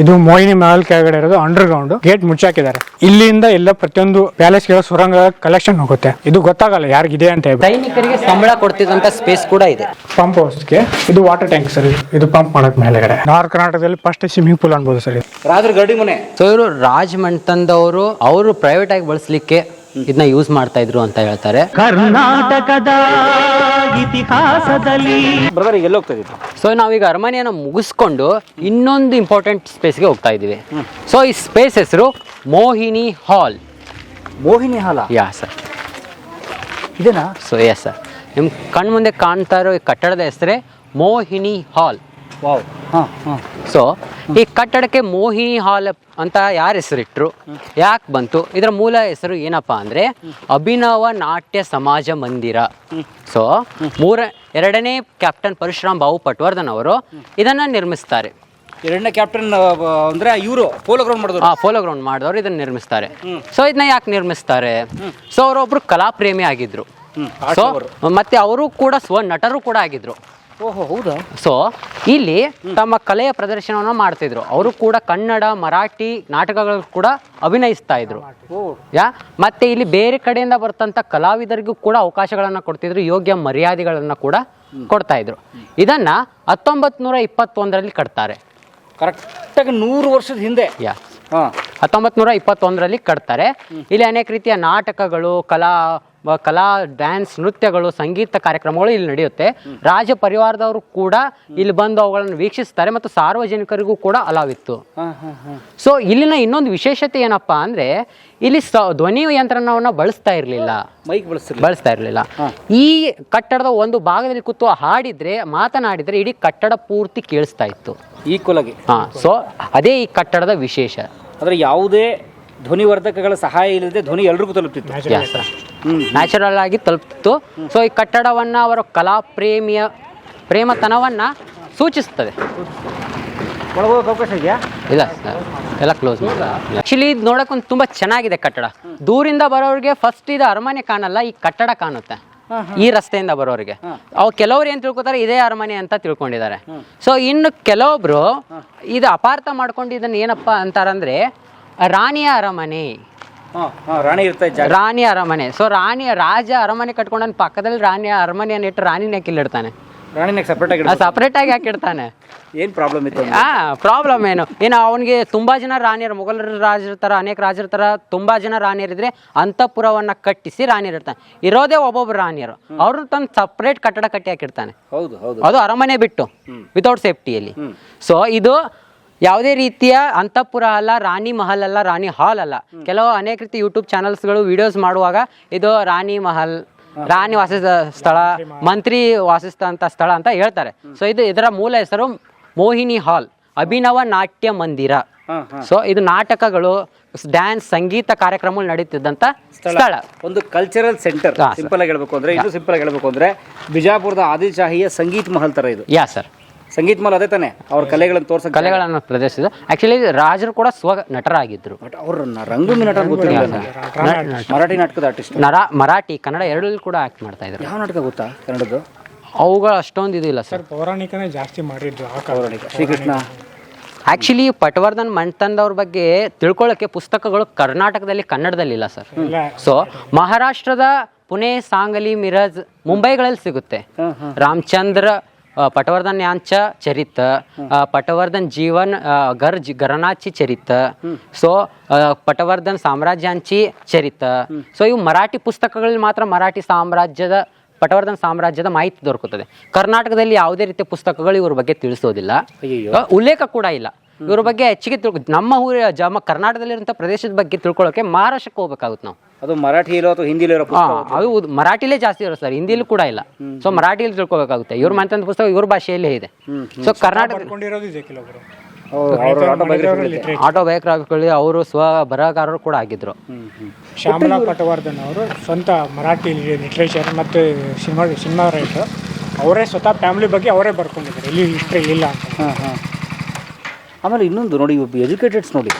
ಇದು ಮೋಹಿನಿ ಮಹಲ್ ಕೆಳಗಡೆ ಇರೋದು ಅಂಡರ್ ಗ್ರೌಂಡ್ ಗೇಟ್ ಮುಚ್ಚಾಕಿದ್ದಾರೆ. ಇಲ್ಲಿಂದ ಎಲ್ಲ ಪ್ರತಿಯೊಂದು ಪ್ಯಾಲೇಸ್ಗೆ ಸುರಂಗ ಕಲೆಕ್ಷನ್ ಹೋಗುತ್ತೆ. ಇದು ಗೊತ್ತಾಗಲ್ಲ ಯಾರಿಗಿದೆ ಅಂತ ಹೇಳಿ ಸೈನಿಕರಿಗೆ ಸಂಬಳ ಕೊಡ್ತಿದ್ದಂತ ಸ್ಪೇಸ್ ಕೂಡ ಇದೆ. ಪಂಪ್ ಹೌಸ್ಗೆ ಇದು ವಾಟರ್ ಟ್ಯಾಂಕ್ ಸರ್ ಇದು. ಪಂಪ್ ಮಾಡಕ್ ಮೇಲೆಗಡೆ. ನಾರ್ತ್ ಕರ್ನಾಟಕದಲ್ಲಿ ಫಸ್ಟ್ ಸ್ವಿಮ್ಮಿಂಗ್ ಪೂಲ್ ಅನ್ಬೋದು ಸರ್ ಇದು. ರಾಜರ ಗಡಿ ಮನೆ. ಸೊ ಇವರು ರಾಜ್ ಅವರು ಪ್ರೈವೇಟ್ ಆಗಿ ಬಳಸಲಿಕ್ಕೆ ಇದನ್ನ ಯೂಸ್ ಮಾಡ್ತಾ ಇದ್ರು ಅಂತ ಹೇಳ್ತಾರೆ. ಕರ್ನಾಟಕದ ಇತಿಹಾಸದಲ್ಲಿ. ಬ್ರದರ್ ಈಗ ಎಲ್ಲಿ ಹೋಗ್ತಾ ಇದ್ದೀವಿ ಸೊ ನಾವೀಗ ಅರಮನೆಯನ್ನು ಮುಗಿಸ್ಕೊಂಡು ಇನ್ನೊಂದು ಇಂಪಾರ್ಟೆಂಟ್ ಸ್ಪೇಸ್ಗೆ ಹೋಗ್ತಾ ಇದ್ದೀವಿ. ಸೊ ಈ ಸ್ಪೇಸ್ ಹೆಸರು Mohini hall Mohini hall? Yeah sir ಇದೇನಾ? ಸೊ ಯಾ ಸರ್ ನಿಮ್ ಕಣ್ಮುಂದೆ ಕಾಣ್ತಾ ಇರೋ ಈ ಕಟ್ಟಡದ ಹೆಸರೇ ಮೋಹಿನಿ ಹಾಲ್ ವಾವ್. ಹಾಂ ಹಾಂ. ಸೊ ಈ ಕಟ್ಟಡಕ್ಕೆ ಮೋಹಿನಿ ಹಾಲ್ ಅಂತ ಯಾರ ಹೆಸರಿಟ್ರು? ಯಾಕೆ ಬಂತು? ಇದರ ಮೂಲ ಹೆಸರು ಏನಪ್ಪಾ ಅಂದ್ರೆ ಅಭಿನವ ನಾಟ್ಯ ಸಮಾಜ ಮಂದಿರ. ಸೊ ಮೂರ ಎರಡನೇ ಕ್ಯಾಪ್ಟನ್ ಪರಶುರಾಮ್ ಬಾಬು ಪಟ್ವರ್ಧನ್ ಅವರು ಇದನ್ನ ನಿರ್ಮಿಸ್ತಾರೆ. ಎರಡನೇ ಕ್ಯಾಪ್ಟನ್ ಅಂದ್ರೆ ಇವರು ಪೋಲೋ ಗ್ರೌಂಡ್ ಮಾಡಿದ್ರು ಆ ಪೋಲೋ ಗ್ರೌಂಡ್ ಮಾಡಿದವರು ಇದನ್ನ ನಿರ್ಮಿಸ್ತಾರೆ. ಸೊ ಇದನ್ನ ಯಾಕೆ ನಿರ್ಮಿಸ್ತಾರೆ? ಸೊ ಅವರೊಬ್ರು ಕಲಾಪ್ರೇಮಿ ಆಗಿದ್ರು. ಸೊ ಮತ್ತೆ ಅವರು ಕೂಡ ಸ್ವ ನಟರು ಕೂಡ ಆಗಿದ್ರು. ಓಹೋ ಹೌದಾ? ಸೊ ಇಲ್ಲಿ ತಮ್ಮ ಕಲೆಯ ಪ್ರದರ್ಶನವನ್ನು ಮಾಡ್ತಿದ್ರು. ಅವರು ಕೂಡ ಕನ್ನಡ ಮರಾಠಿ ನಾಟಕಗಳು ಕೂಡ ಅಭಿನಯಿಸ್ತಾ ಇದ್ರು. ಯಾ? ಮತ್ತೆ ಇಲ್ಲಿ ಬೇರೆ ಕಡೆಯಿಂದ ಬರ್ತಂತ ಕಲಾವಿದರಿಗೂ ಕೂಡ ಅವಕಾಶಗಳನ್ನ ಕೊಡ್ತಿದ್ರು ಯೋಗ್ಯ ಮರ್ಯಾದೆಗಳನ್ನ ಕೂಡ ಕೊಡ್ತಾ ಇದ್ರು. ಇದನ್ನ ಹತ್ತೊಂಬತ್ ನೂರ ಇಪ್ಪತ್ತೊಂದರಲ್ಲಿ ಕಟ್ತಾರೆ. ಕರೆಕ್ಟಾಗಿ ನೂರು ವರ್ಷದ ಹಿಂದೆ. ಯಾ? ಹಾಂ. ಹತ್ತೊಂಬತ್ ನೂರ ಇಪ್ಪತ್ತೊಂದರಲ್ಲಿ ಕಟ್ತಾರೆ. ಇಲ್ಲಿ ಅನೇಕ ರೀತಿಯ ನಾಟಕಗಳು ಕಲಾ ಕಲಾ ಡ್ಯಾನ್ಸ್ ನೃತ್ಯಗಳು ಸಂಗೀತ ಕಾರ್ಯಕ್ರಮಗಳು ಇಲ್ಲಿ ನಡೆಯುತ್ತೆ. ರಾಜ ಪರಿವಾರದವರು ಕೂಡ ಇಲ್ಲಿ ಬಂದು ಅವುಗಳನ್ನು ವೀಕ್ಷಿಸ್ತಾರೆ ಮತ್ತು ಸಾರ್ವಜನಿಕರಿಗೂ ಕೂಡ ಅಲಾವಿತ್ತು ಸೊ ಇಲ್ಲಿನ ಇನ್ನೊಂದು ವಿಶೇಷತೆ ಏನಪ್ಪಾ ಅಂದ್ರೆ ಇಲ್ಲಿ ಧ್ವನಿ ಯಂತ್ರವನ್ನ ಬಳಸ್ತಾ ಇರಲಿಲ್ಲ. ಮೈಕ್ ಬಳಸ್ತಾ ಇರಲಿಲ್ಲ. ಈ ಕಟ್ಟಡದ ಒಂದು ಭಾಗದಲ್ಲಿ ಕೂತು ಹಾಡಿದ್ರೆ ಮಾತನಾಡಿದ್ರೆ ಇಡೀ ಕಟ್ಟಡ ಪೂರ್ತಿ ಕೇಳಿಸ್ತಾ ಇತ್ತು. ಈಕ್ವಲ್ ಆಗಿ. ಹಾ ಸೊ ಅದೇ ಈ ಕಟ್ಟಡದ ವಿಶೇಷ. ಅಂದ್ರೆ ಯಾವುದೇ ಧ್ವನಿವರ್ಧಕಗಳ ಸಹಾಯ ಇಲ್ಲದೆ ಧ್ವನಿ ಎಲ್ರಿಗೂ ತಲುಪ್ತಿತ್ತು. ನ್ಯಾಚುರಲ್ ಆಗಿ ತಲುಪ್ತಿತ್ತು. ಸೊ ಈ ಕಟ್ಟಡವನ್ನ ಅವರ ಕಲಾ ಪ್ರೇಮಿಯ ಪ್ರೇಮತನವನ್ನ ಸೂಚಿಸ್ತದೆ ಅವಕಾಶ ಇದೆಯಾ? ಇಲ್ಲ ಎಲ್ಲ ಕ್ಲೋಸ್ ಆ್ಯಕ್ಚುಲಿ ಇದು ನೋಡಕ್ ಒಂದು ತುಂಬಾ ಚೆನ್ನಾಗಿದೆ ಕಟ್ಟಡ. ದೂರಿಂದ ಬರೋರಿಗೆ ಫಸ್ಟ್ ಇದು ಅರಮನೆ ಕಾಣಲ್ಲ ಈ ಕಟ್ಟಡ ಕಾಣುತ್ತೆ. ಈ ರಸ್ತೆಯಿಂದ ಬರೋರಿಗೆ. ಅವ್ ಕೆಲವ್ರು ಏನ್ ತಿಳ್ಕೊತಾರೆ ಇದೇ ಅರಮನೆ ಅಂತ ತಿಳ್ಕೊಂಡಿದ್ದಾರೆ. ಸೊ ಇನ್ನು ಕೆಲವೊಬ್ರು ಇದು ಅಪಾರ್ಥ ಮಾಡ್ಕೊಂಡು ಇದನ್ನ ಏನಪ್ಪಾ ಅಂತಾರಂದ್ರೆ ರಾಣಿಯ ಅರಮನೆ. ರಾಣಿ ಇರ್ತಾ ಜಾಗ. ರಾಣಿ ಅರಮನೆ. ಸೊ ರಾಣಿ ರಾಜ ಅರಮನೆ ಕಟ್ಕೊಂಡನ್ ಪಕ್ಕದಲ್ಲಿ ರಾಣಿ ಅರಮನೆಯನ್ನು ಇಟ್ಟು ರಾಣಿನ ನೆಕ್ಕಿಲ್ಲಿಡ್ತಾನೆ ರಾಣಿನಾಗ ಸಪ್ರೇಟ್ ಆಗಿ ಸಪ್ರೇಟ್ ಆಗಿ ಯಾಕೆ ಇಡ್ತಾನೆ? ಏನು ಪ್ರಾಬ್ಲಮ್ ಇತ್ತು ಹಾ ಪ್ರಾಬ್ಲಮ್ ಏನು? ಏನು ಅವನಿಗೆ ತುಂಬಾ ಜನ ರಾಣಿಯರು ಮೊಘಲರ ರಾಜರ ತರ ಅನೇಕ ರಾಜರ ತರ ತುಂಬಾ ಜನ ರಾಣಿಯರಿದ್ರೆ ಅಂತಃಪುರವನ್ನ ಕಟ್ಟಿಸಿ ರಾಣಿಯರು ಇರ್ತಾನೆ. ಇರೋದೇ ಒಬ್ಬೊಬ್ಬ ರಾಣಿಯರು. ಅವ್ರನ್ನ ತಂದು ಸಪ್ರೇಟ್ ಕಟ್ಟಡ ಕಟ್ಟಿ ಹಾಕಿರ್ತಾನೆ. ಹೌದು ಹೌದು. ಅದು ಅರಮನೆ ಬಿಟ್ಟು ವಿತೌಟ್ ಸೇಫ್ಟಿಯಲ್ಲಿ ಸೊ ಇದು ಯಾವುದೇ ರೀತಿಯ ಅಂತಃಪುರ ಅಲ್ಲ ರಾಣಿ ಮಹಲ್ ಅಲ್ಲ ರಾಣಿ ಹಾಲ್ ಅಲ್ಲ. ಕೆಲವು ಅನೇಕ ರೀತಿ ಯೂಟ್ಯೂಬ್ ಚಾನಲ್ಸ್ಗಳು ವಿಡಿಯೋಸ್ ಮಾಡುವಾಗ ಇದು ರಾಣಿ ಮಹಲ್ ರಾಣಿ ವಾಸಿಸ ಸ್ಥಳ ಮಂತ್ರಿ ವಾಸಿಸಿದಂಥ ಸ್ಥಳ ಅಂತ ಹೇಳ್ತಾರೆ. ಸೊ ಇದು ಇದರ ಮೂಲ ಹೆಸರು ಮೋಹಿನಿ ಹಾಲ್ ಅಭಿನವ ನಾಟ್ಯ ಮಂದಿರ. ಸೊ ಇದು ನಾಟಕಗಳು ಡ್ಯಾನ್ಸ್ ಸಂಗೀತ ಕಾರ್ಯಕ್ರಮಗಳು ನಡೆಯುತ್ತಿದ್ದಂತ ಸ್ಥಳ. ಒಂದು ಕಲ್ಚರಲ್ ಸೆಂಟರ್ ಸಿಂಪಲ್ ಆಗಿ ಹೇಳ್ಬೇಕು ಅಂದ್ರೆ ಇದು ಸಿಂಪಲ್ ಆಗಿ ಹೇಳ್ಬೇಕು ಅಂದ್ರೆ ಬಿಜಾಪುರದ ಆದಿಶಾಹಿಯ ಸಂಗೀತ ಮಹಲ್ ತರ ಇದು. ಯಾ ಸರ್ ಸಂಗೀತ್ ಮಾಲ್ ಅದೇ ತಾನೆ. ಅವ್ರ ಕಲೆಗಳನ್ನು ತೋರ್ಸಕ್ ಕಲೆಗಳನ್ನು ಪ್ರದರ್ಶಿಸಿದ. ಆಕ್ಚುಲಿ ರಾಜರು ಕೂಡ ಸ್ವ ನಟರಾಗಿದ್ದರು ಬಟ್ ಅವ್ರ ರಂಗಭೂಮಿ ನಟ ಗೊತ್ತಿಲ್ಲ ನನಗೆ. ಮರಾಠಿ ನಾಟಕದ ಆರ್ಟಿಸ್ಟ್ ನರ ಮರಾಠಿ ಕನ್ನಡ ಎರಡರಲ್ಲಿ ಕೂಡ ಆಕ್ಟ್ ಮಾಡ್ತಾ ಇದ್ದಾರೆ ಯಾವ ನಾಟಕ ಗೊತ್ತಾ ಕನ್ನಡದ್ದು? ಅವುಗಳು ಅಷ್ಟೊಂದು ಇದು ಇಲ್ಲ ಸರ್. ಪೌರಾಣಿಕನೇ ಜಾಸ್ತಿ ಮಾಡಿದ್ರು ಆ ಶ್ರೀಕೃಷ್ಣ. ಆಕ್ಚುಲಿ ಪಟವರ್ಧನ್ ಮಂಟಂದವ್ರ ಬಗ್ಗೆ ತಿಳ್ಕೊಳ್ಳೋಕೆ ಪುಸ್ತಕಗಳು ಕರ್ನಾಟಕದಲ್ಲಿ ಕನ್ನಡದಲ್ಲಿ ಇಲ್ಲ ಸರ್. ಇಲ್ಲ. ಸೊ ಮಹಾರಾಷ್ಟ್ರದ ಪುಣೆ ಸಾಂಗಲಿ ಮಿರಜ್ ಮುಂಬೈಗಳಲ್ಲಿ ಸಿಗುತ್ತೆ. ರಾಮಚಂದ್ರ ಆ, ಪಟವರ್ಧನ್ ಯಾಂಚ ಚರಿತ जीवन ಪಟವರ್ಧನ್ ಜೀವನ್ ಆ, ಗರ್ ಜಿ- ಗರನಾಚಿ ಚರಿತ ಸೊ ಆ, ಪಟವರ್ಧನ್ ಸಾಮ್ರಾಜ್ಯಾಂಚಿ ಚರಿತ. ಸೊ ಇವು ಮರಾಠಿ ಪುಸ್ತಕಗಳಲ್ಲಿ ಮಾತ್ರ ಮರಾಠಿ ಸಾಮ್ರಾಜ್ಯದ ಪಟವರ್ಧನ್ ಸಾಮ್ರಾಜ್ಯದ ಮಾಹಿತಿ ದೊರಕುತ್ತದೆ. ಕರ್ನಾಟಕದಲ್ಲಿ ಯಾವುದೇ ರೀತಿಯ ಪುಸ್ತಕಗಳು ಇವ್ರ ಬಗ್ಗೆ ತಿಳಿಸೋದಿಲ್ಲ. ಉಲ್ಲೇಖ ಕೂಡ ಇಲ್ಲ. ಇವ್ರ ಬಗ್ಗೆ ಹೆಚ್ಚಿಗೆ ತಿಳ್ಕೊ ನಮ್ಮ ಊರ ಜಮ ಕರ್ನಾಟಕದಲ್ಲಿರುವಂಥ ಪ್ರದೇಶದ ಬಗ್ಗೆ ತಿಳ್ಕೊಳ್ಳೋಕೆ ಮಹಾರಾಷ್ಟ್ರಕ್ಕೆ ಹೋಗ್ಬೇಕಾಗುತ್ತೆ ನಾವು. ಅದು ಮರಾಠಿಲೋ ಅಥವಾ ಹಿಂದಿಲೋ ಇರೋ ಹಾ ಪುಸ್ತಕ ಅದು ಮರಾಠಿಲೇ ಜಾಸ್ತಿ ಇರೋ ಸರ್. ಹಿಂದಿಲೂ ಕೂಡ ಇಲ್ಲ. ಸೊ ಮರಾಠಿಯಲ್ಲಿ ತಿಳ್ಕೊಬೇಕಾಗುತ್ತೆ. ಇವ್ರು ಮಾತಂತ ಪುಸ್ತಕ ಇವ್ರ ಭಾಷೆಯಲ್ಲೇ ಇದೆ. ಸೊ ಕರ್ನಾಟಕ ಆಟೋಬಯೋಗ್ರಾಫಿಗಳು ಅವರು ಸ್ವ ಬರಹಗಾರರು ಕೂಡ ಆಗಿದ್ರು. ಶ್ಯಾಮಲಾ ಪಟವರ್ಧನ್ ಅವರು ಸ್ವಂತ ಮರಾಠಿ ಲಿಟ್ರೇಚರ್ ಮತ್ತು ಸಿನಿಮಾ ಸಿನಿಮಾ ರೈಟರ್ ಅವರೇ ಸ್ವತಃ ಫ್ಯಾಮಿಲಿ ಬಗ್ಗೆ ಅವರೇ ಬರ್ಕೊಂಡಿದ್ದಾರೆ. ಇಲ್ಲಿ ಹಿಸ್ಟ್ರಿ ಇಲ್ಲ ಅಂತ. ಹಾಂ ಹಾಂ. ಆಮೇಲೆ ಇನ್ನೊಂದು ನೋಡಿ ಎಜುಕೇಟೆಡ್ಸ್ ನೋಡಿ.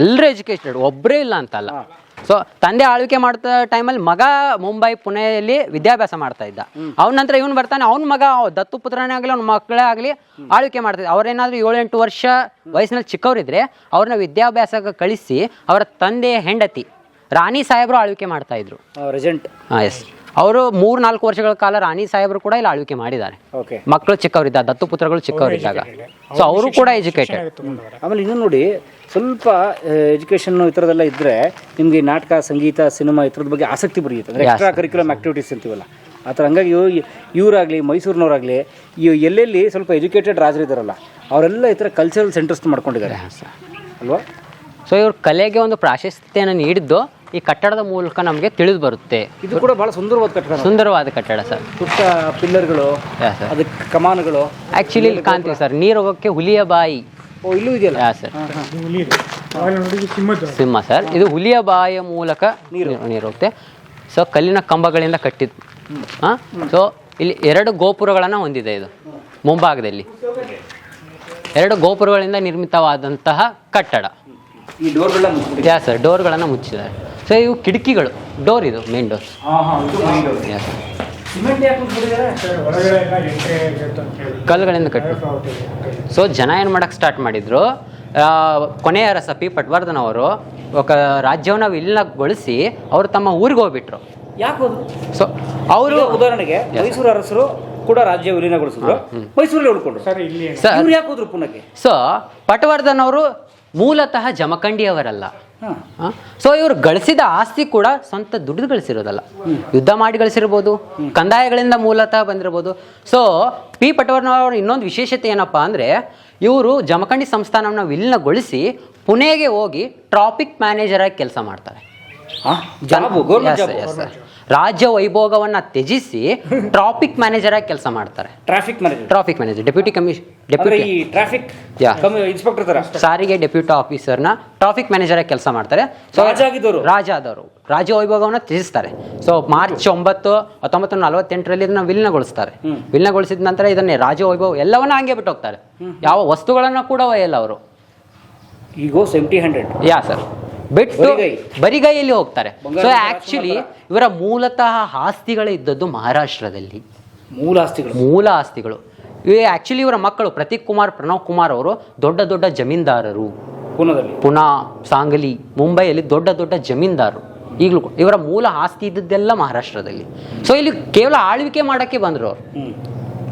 ಎಲ್ಲರೂ ಎಜುಕೇಟೆಡ್ ಒಬ್ಬರೇ ಇಲ್ಲ ಅಂತ ಅಲ್ಲ ಸೊ ತಂದೆ ಆಳ್ವಿಕೆ ಮಾಡ್ತಾ ಟೈಮಲ್ಲಿ ಮಗ ಮುಂಬೈ ಪುಣೆಯಲ್ಲಿ ವಿದ್ಯಾಭ್ಯಾಸ ಮಾಡ್ತಾ ಇದ್ದ. ಅವನ ನಂತರ ಇವನು ಬರ್ತಾನೆ ಅವ್ನ ಮಗ ಅವ್ ದತ್ತು ಪುತ್ರನೇ ಆಗಲಿ ಅವ್ನ ಮಕ್ಕಳೇ ಆಗಲಿ ಆಳ್ವಿಕೆ ಮಾಡ್ತಿದ್ದ. ಅವ್ರೇನಾದ್ರೂ ಏಳೆಂಟು ವರ್ಷ ವಯಸ್ಸಿನಲ್ಲಿ ಚಿಕ್ಕವರಿದ್ರೆ ಅವ್ರನ್ನ ವಿದ್ಯಾಭ್ಯಾಸಕ್ಕೆ ಕಳಿಸಿ ಅವರ ತಂದೆ ಹೆಂಡತಿ ರಾಣಿ ಸಾಹೇಬರು ಆಳ್ವಿಕೆ ಮಾಡ್ತಾ ಇದ್ರು. ಎಸ್ ಅವರು ಮೂರ್ ನಾಲ್ಕು ವರ್ಷಗಳ ಕಾಲ ರಾಣಿ ಸಾಹೇಬರು ಕೂಡ ಇಲ್ಲಿ ಆಳ್ವಿಕೆ ಮಾಡಿದ್ದಾರೆ. ಮಕ್ಕಳು ಚಿಕ್ಕವರಿದ್ದ ದತ್ತುಪುತ್ರಗಳು ಚಿಕ್ಕವರಿದ್ದಾಗ. ಸೊ ಅವರು ಕೂಡ ಎಜುಕೇಟೆಡ್ ಆಮೇಲೆ ಇನ್ನು ನೋಡಿ ಸ್ವಲ್ಪ ಎಜುಕೇಶನ್ ಈ ಥರದೆಲ್ಲ ಇದ್ರೆ ನಿಮಗೆ ನಾಟಕ ಸಂಗೀತ ಸಿನಿಮಾ ಈ ಥರದ ಬಗ್ಗೆ ಆಸಕ್ತಿ ಬರೆಯುತ್ತೆ ಅಂದರೆ ಎಕ್ಸ್ಟ್ರಾ ಕರಿಕ್ಯುಲಮ್ ಆಕ್ಟಿವಿಟೀಸ್ ಅಂತೀವಲ್ಲ. ಆ ಥರ ಹಂಗಾಗಿ ಇವ್- ಇವರಾಗಲಿ ಮೈಸೂರಿನವರಾಗಲಿ ಈ ಎಲ್ಲೆಲ್ಲಿ ಸ್ವಲ್ಪ ಎಜುಕೇಟೆಡ್ ರಾಜರಿದ್ದಾರಲ್ಲ ಅವರೆಲ್ಲ ಈ ಥರ ಕಲ್ಚರಲ್ ಸೆಂಟರ್ಸ್ ಮಾಡ್ಕೊಂಡಿದ್ದಾರೆ. ಅಲ್ವಾ? ಸೊ ಇವ್ರ ಕಲೆಗೆ ಒಂದು ಪ್ರಾಶಸ್ತ್ಯನ ನೀಡಿದ್ದು ಈ ಕಟ್ಟಡದ ಮೂಲಕ ನಮಗೆ ತಿಳಿದು ಬರುತ್ತೆ. ಇದು ಕೂಡ ಬಹಳ ಸುಂದರವಾದ ಕಟ್ಟಡ. ಸುಂದರವಾದ ಕಟ್ಟಡ ಸರ್ ಪುಟ್ಟ ಪಿಲ್ಲರ್ಗಳು ಯಾ ಸರ್ ಅದಕ್ಕೆ ಕಮಾನುಗಳು. ಆ್ಯಕ್ಚುಲಿ ಇಲ್ಲಿ ಕಾಣ್ತೀವಿ ಸರ್ ನೀರು ಹೋಗೋಕ್ಕೆ ಹುಲಿಯ ಬಾಯಿ. ಓ ಇಲ್ಲೂ ಇದೆಯಲ್ಲ? ಯಾ ಸರ್ ಸಿಂಹ ಸರ್ ಇದು ಹುಲಿಯ ಬಾಯಿಯ ಮೂಲಕ ನೀರು. ನೀರು ಹೋಗುತ್ತೆ. ಸೊ ಕಲ್ಲಿನ ಕಂಬಗಳಿಂದ ಕಟ್ಟಿದ್ದು ಹಾಂ? ಸೊ ಇಲ್ಲಿ ಎರಡು ಗೋಪುರಗಳನ್ನು ಹೊಂದಿದೆ ಇದು ಮುಂಭಾಗದಲ್ಲಿ. ಎರಡು ಗೋಪುರಗಳಿಂದ ನಿರ್ಮಿತವಾದಂತಹ ಕಟ್ಟಡ. ಈ ಡೋರ್ಗಳನ್ನ ಮುಚ್ಚಿಬಿಡಿ ಯಾ ಸರ್ ಡೋರ್ಗಳನ್ನು ಮುಚ್ಚಿದ್ದಾರೆ. ಸೊ ಇವು ಕಿಟಕಿಗಳು ಡೋರ್ ಇದು ಮೇನ್ ಡೋರ್ ಹಾಂ ಹಾಂ ಇದು. ಯಾ ಸರ್ ಸಿಮೆಂಟ್ ಯಾಕೆ ಮುಚ್ಚಿಬಿಟ್ಟಿದ್ದಾರೆ? ಸರ್, ಕಲ್ಲುಗಳಿಂದ ಕಟ್ಟು. ಸೊ ಜನ ಏನು ಮಾಡೋಕ್ಕೆ ಸ್ಟಾರ್ಟ್ ಮಾಡಿದ್ರು ಕೊನೆಯ ರಸ ಪಿ ಪಟ್ವರ್ಧನ್ ಅವರು ఒక ರಾಜ್ಯವನ್ನು ವಿಲೀನಗೊಳಿಸಿ ಅವರು ತಮ್ಮ ಊರಿಗೆ ಹೋಗ್ಬಿಟ್ರು. ಯಾಕೆ ಸೊ ಅವರು ಉದಾಹರಣೆಗೆ ಮೈಸೂರು ಅರಸರು ಕೂಡ ರಾಜ್ಯ ವಿಲೀನಗೊಳಿಸಿದ್ರು. ಮೈಸೂರಲ್ಲಿ ಉಳ್ಕೊಂಡ್ರು. ಸರ್ ಇಲ್ಲಿ ಸರ್ ಇವ್ರು ಯಾಕೆ ಹೋದ್ರು ಪುನಃ ಸೊ ಪಟ್ವರ್ಧನ್ ಅವರು ಮೂಲತಃ ಜಮಖಂಡಿಯವರಲ್ಲ. ಸೊ ಇವರು ಗಳಿಸಿದ ಆಸ್ತಿ ಕೂಡ ಸ್ವಂತ ದುಡ್ಡು ಗಳಿಸಿರೋದಲ್ಲ. ಯುದ್ಧ ಮಾಡಿ ಗಳಿಸಿರ್ಬೋದು ಕಂದಾಯಗಳಿಂದ ಮೂಲತಃ ಬಂದಿರ್ಬೋದು. So P. ಪಟವರ್ನವರ ಇನ್ನೊಂದು ವಿಶೇಷತೆ ಏನಪ್ಪಾ ಅಂದ್ರೆ ಇವರು ಜಮಖಂಡಿ ಸಂಸ್ಥಾನವನ್ನು ವಿಲೀನಗೊಳಿಸಿ ಪುಣೆಗೆ ಹೋಗಿ ಟ್ರಾಫಿಕ್ ಮ್ಯಾನೇಜರ್ ಆಗಿ ಕೆಲಸ ಮಾಡ್ತಾರೆ. ರಾಜ್ಯ ವೈಭೋಗವನ್ನ ತ್ಯಜಿಸಿ ಟ್ರಾಫಿಕ್ ಮ್ಯಾನೇಜರ್ ಆಗಿ ಕೆಲಸ ಮಾಡ್ತಾರೆ. Traffic manager traffic manager deputy commission deputy ಈ ಟ್ರಾಫಿಕ್. ಇನ್ಸ್ಪೆಕ್ಟರ್ ತರ? ಸಾರಿಗೆ ಡೆಪ್ಯೂಟಿ ಆಫೀಸರ್ನ ಟ್ರಾಫಿಕ್ ಮ್ಯಾನೇಜರ್ ಆಗಿ ಕೆಲಸ ಮಾಡ್ತಾರೆ. ಸೊ ರಾಜ ಆಗಿದ್ದವರು? ರಾಜ ಆದವರು. ರಾಜ್ಯ ವೈಭವವನ್ನು ತ್ಯಜಿಸ್ತಾರೆ. ಸೊ ಮಾರ್ಚ್ ಒಂಬತ್ತು ಹತ್ತೊಂಬತ್ತು ನಲವತ್ತೆಂಟರಲ್ಲಿ ಇದನ್ನ ವಿಲೀನಗೊಳಿಸ್ತಾರೆ. ವಿಲೀನಗೊಳಿಸಿದ ನಂತರ ಇದನ್ನೇ ರಾಜ ವೈಭವ ಎಲ್ಲವನ್ನ ಹಂಗೆ ಬಿಟ್ಟು ಹೋಗ್ತಾರೆ. ಯಾವ ವಸ್ತುಗಳನ್ನ ಕೂಡ ಒಯ್ಯಲ್ಲ ಅವರು. ಈ goes empty handed yeah sir ಬಿಟ್ಟು ಬರಿಗೈ. ಬರಿಗೈಯಲ್ಲಿ ಹೋಗ್ತಾರೆ. ಸೊ ಆಕ್ಚುಲಿ ಇವರ ಮೂಲತಃ ಆಸ್ತಿಗಳು ಇದ್ದದ್ದು ಮಹಾರಾಷ್ಟ್ರದಲ್ಲಿ. ಮೂಲ ಆಸ್ತಿಗಳು. ಮೂಲ ಆಸ್ತಿಗಳು. ಇವೇ ಆಕ್ಚುಲಿ ಇವರ ಮಕ್ಕಳು ಪ್ರತೀಕ್ ಕುಮಾರ್ ಪ್ರಣವ್ ಕುಮಾರ್ ಅವರು ದೊಡ್ಡ ದೊಡ್ಡ ಜಮೀನ್ದಾರರು. ಪುನಾ ಸಾಂಗಲಿ ಮುಂಬೈಯಲ್ಲಿ ದೊಡ್ಡ ದೊಡ್ಡ ಜಮೀನ್ದಾರರು. ಈಗಲೂ ಇವರ ಮೂಲ ಆಸ್ತಿ ಇದ್ದದ್ದೆಲ್ಲ ಮಹಾರಾಷ್ಟ್ರದಲ್ಲಿ. ಸೊ ಇಲ್ಲಿ ಕೇವಲ ಆಳ್ವಿಕೆ ಮಾಡೋಕ್ಕೆ ಬಂದರು ಅವರು.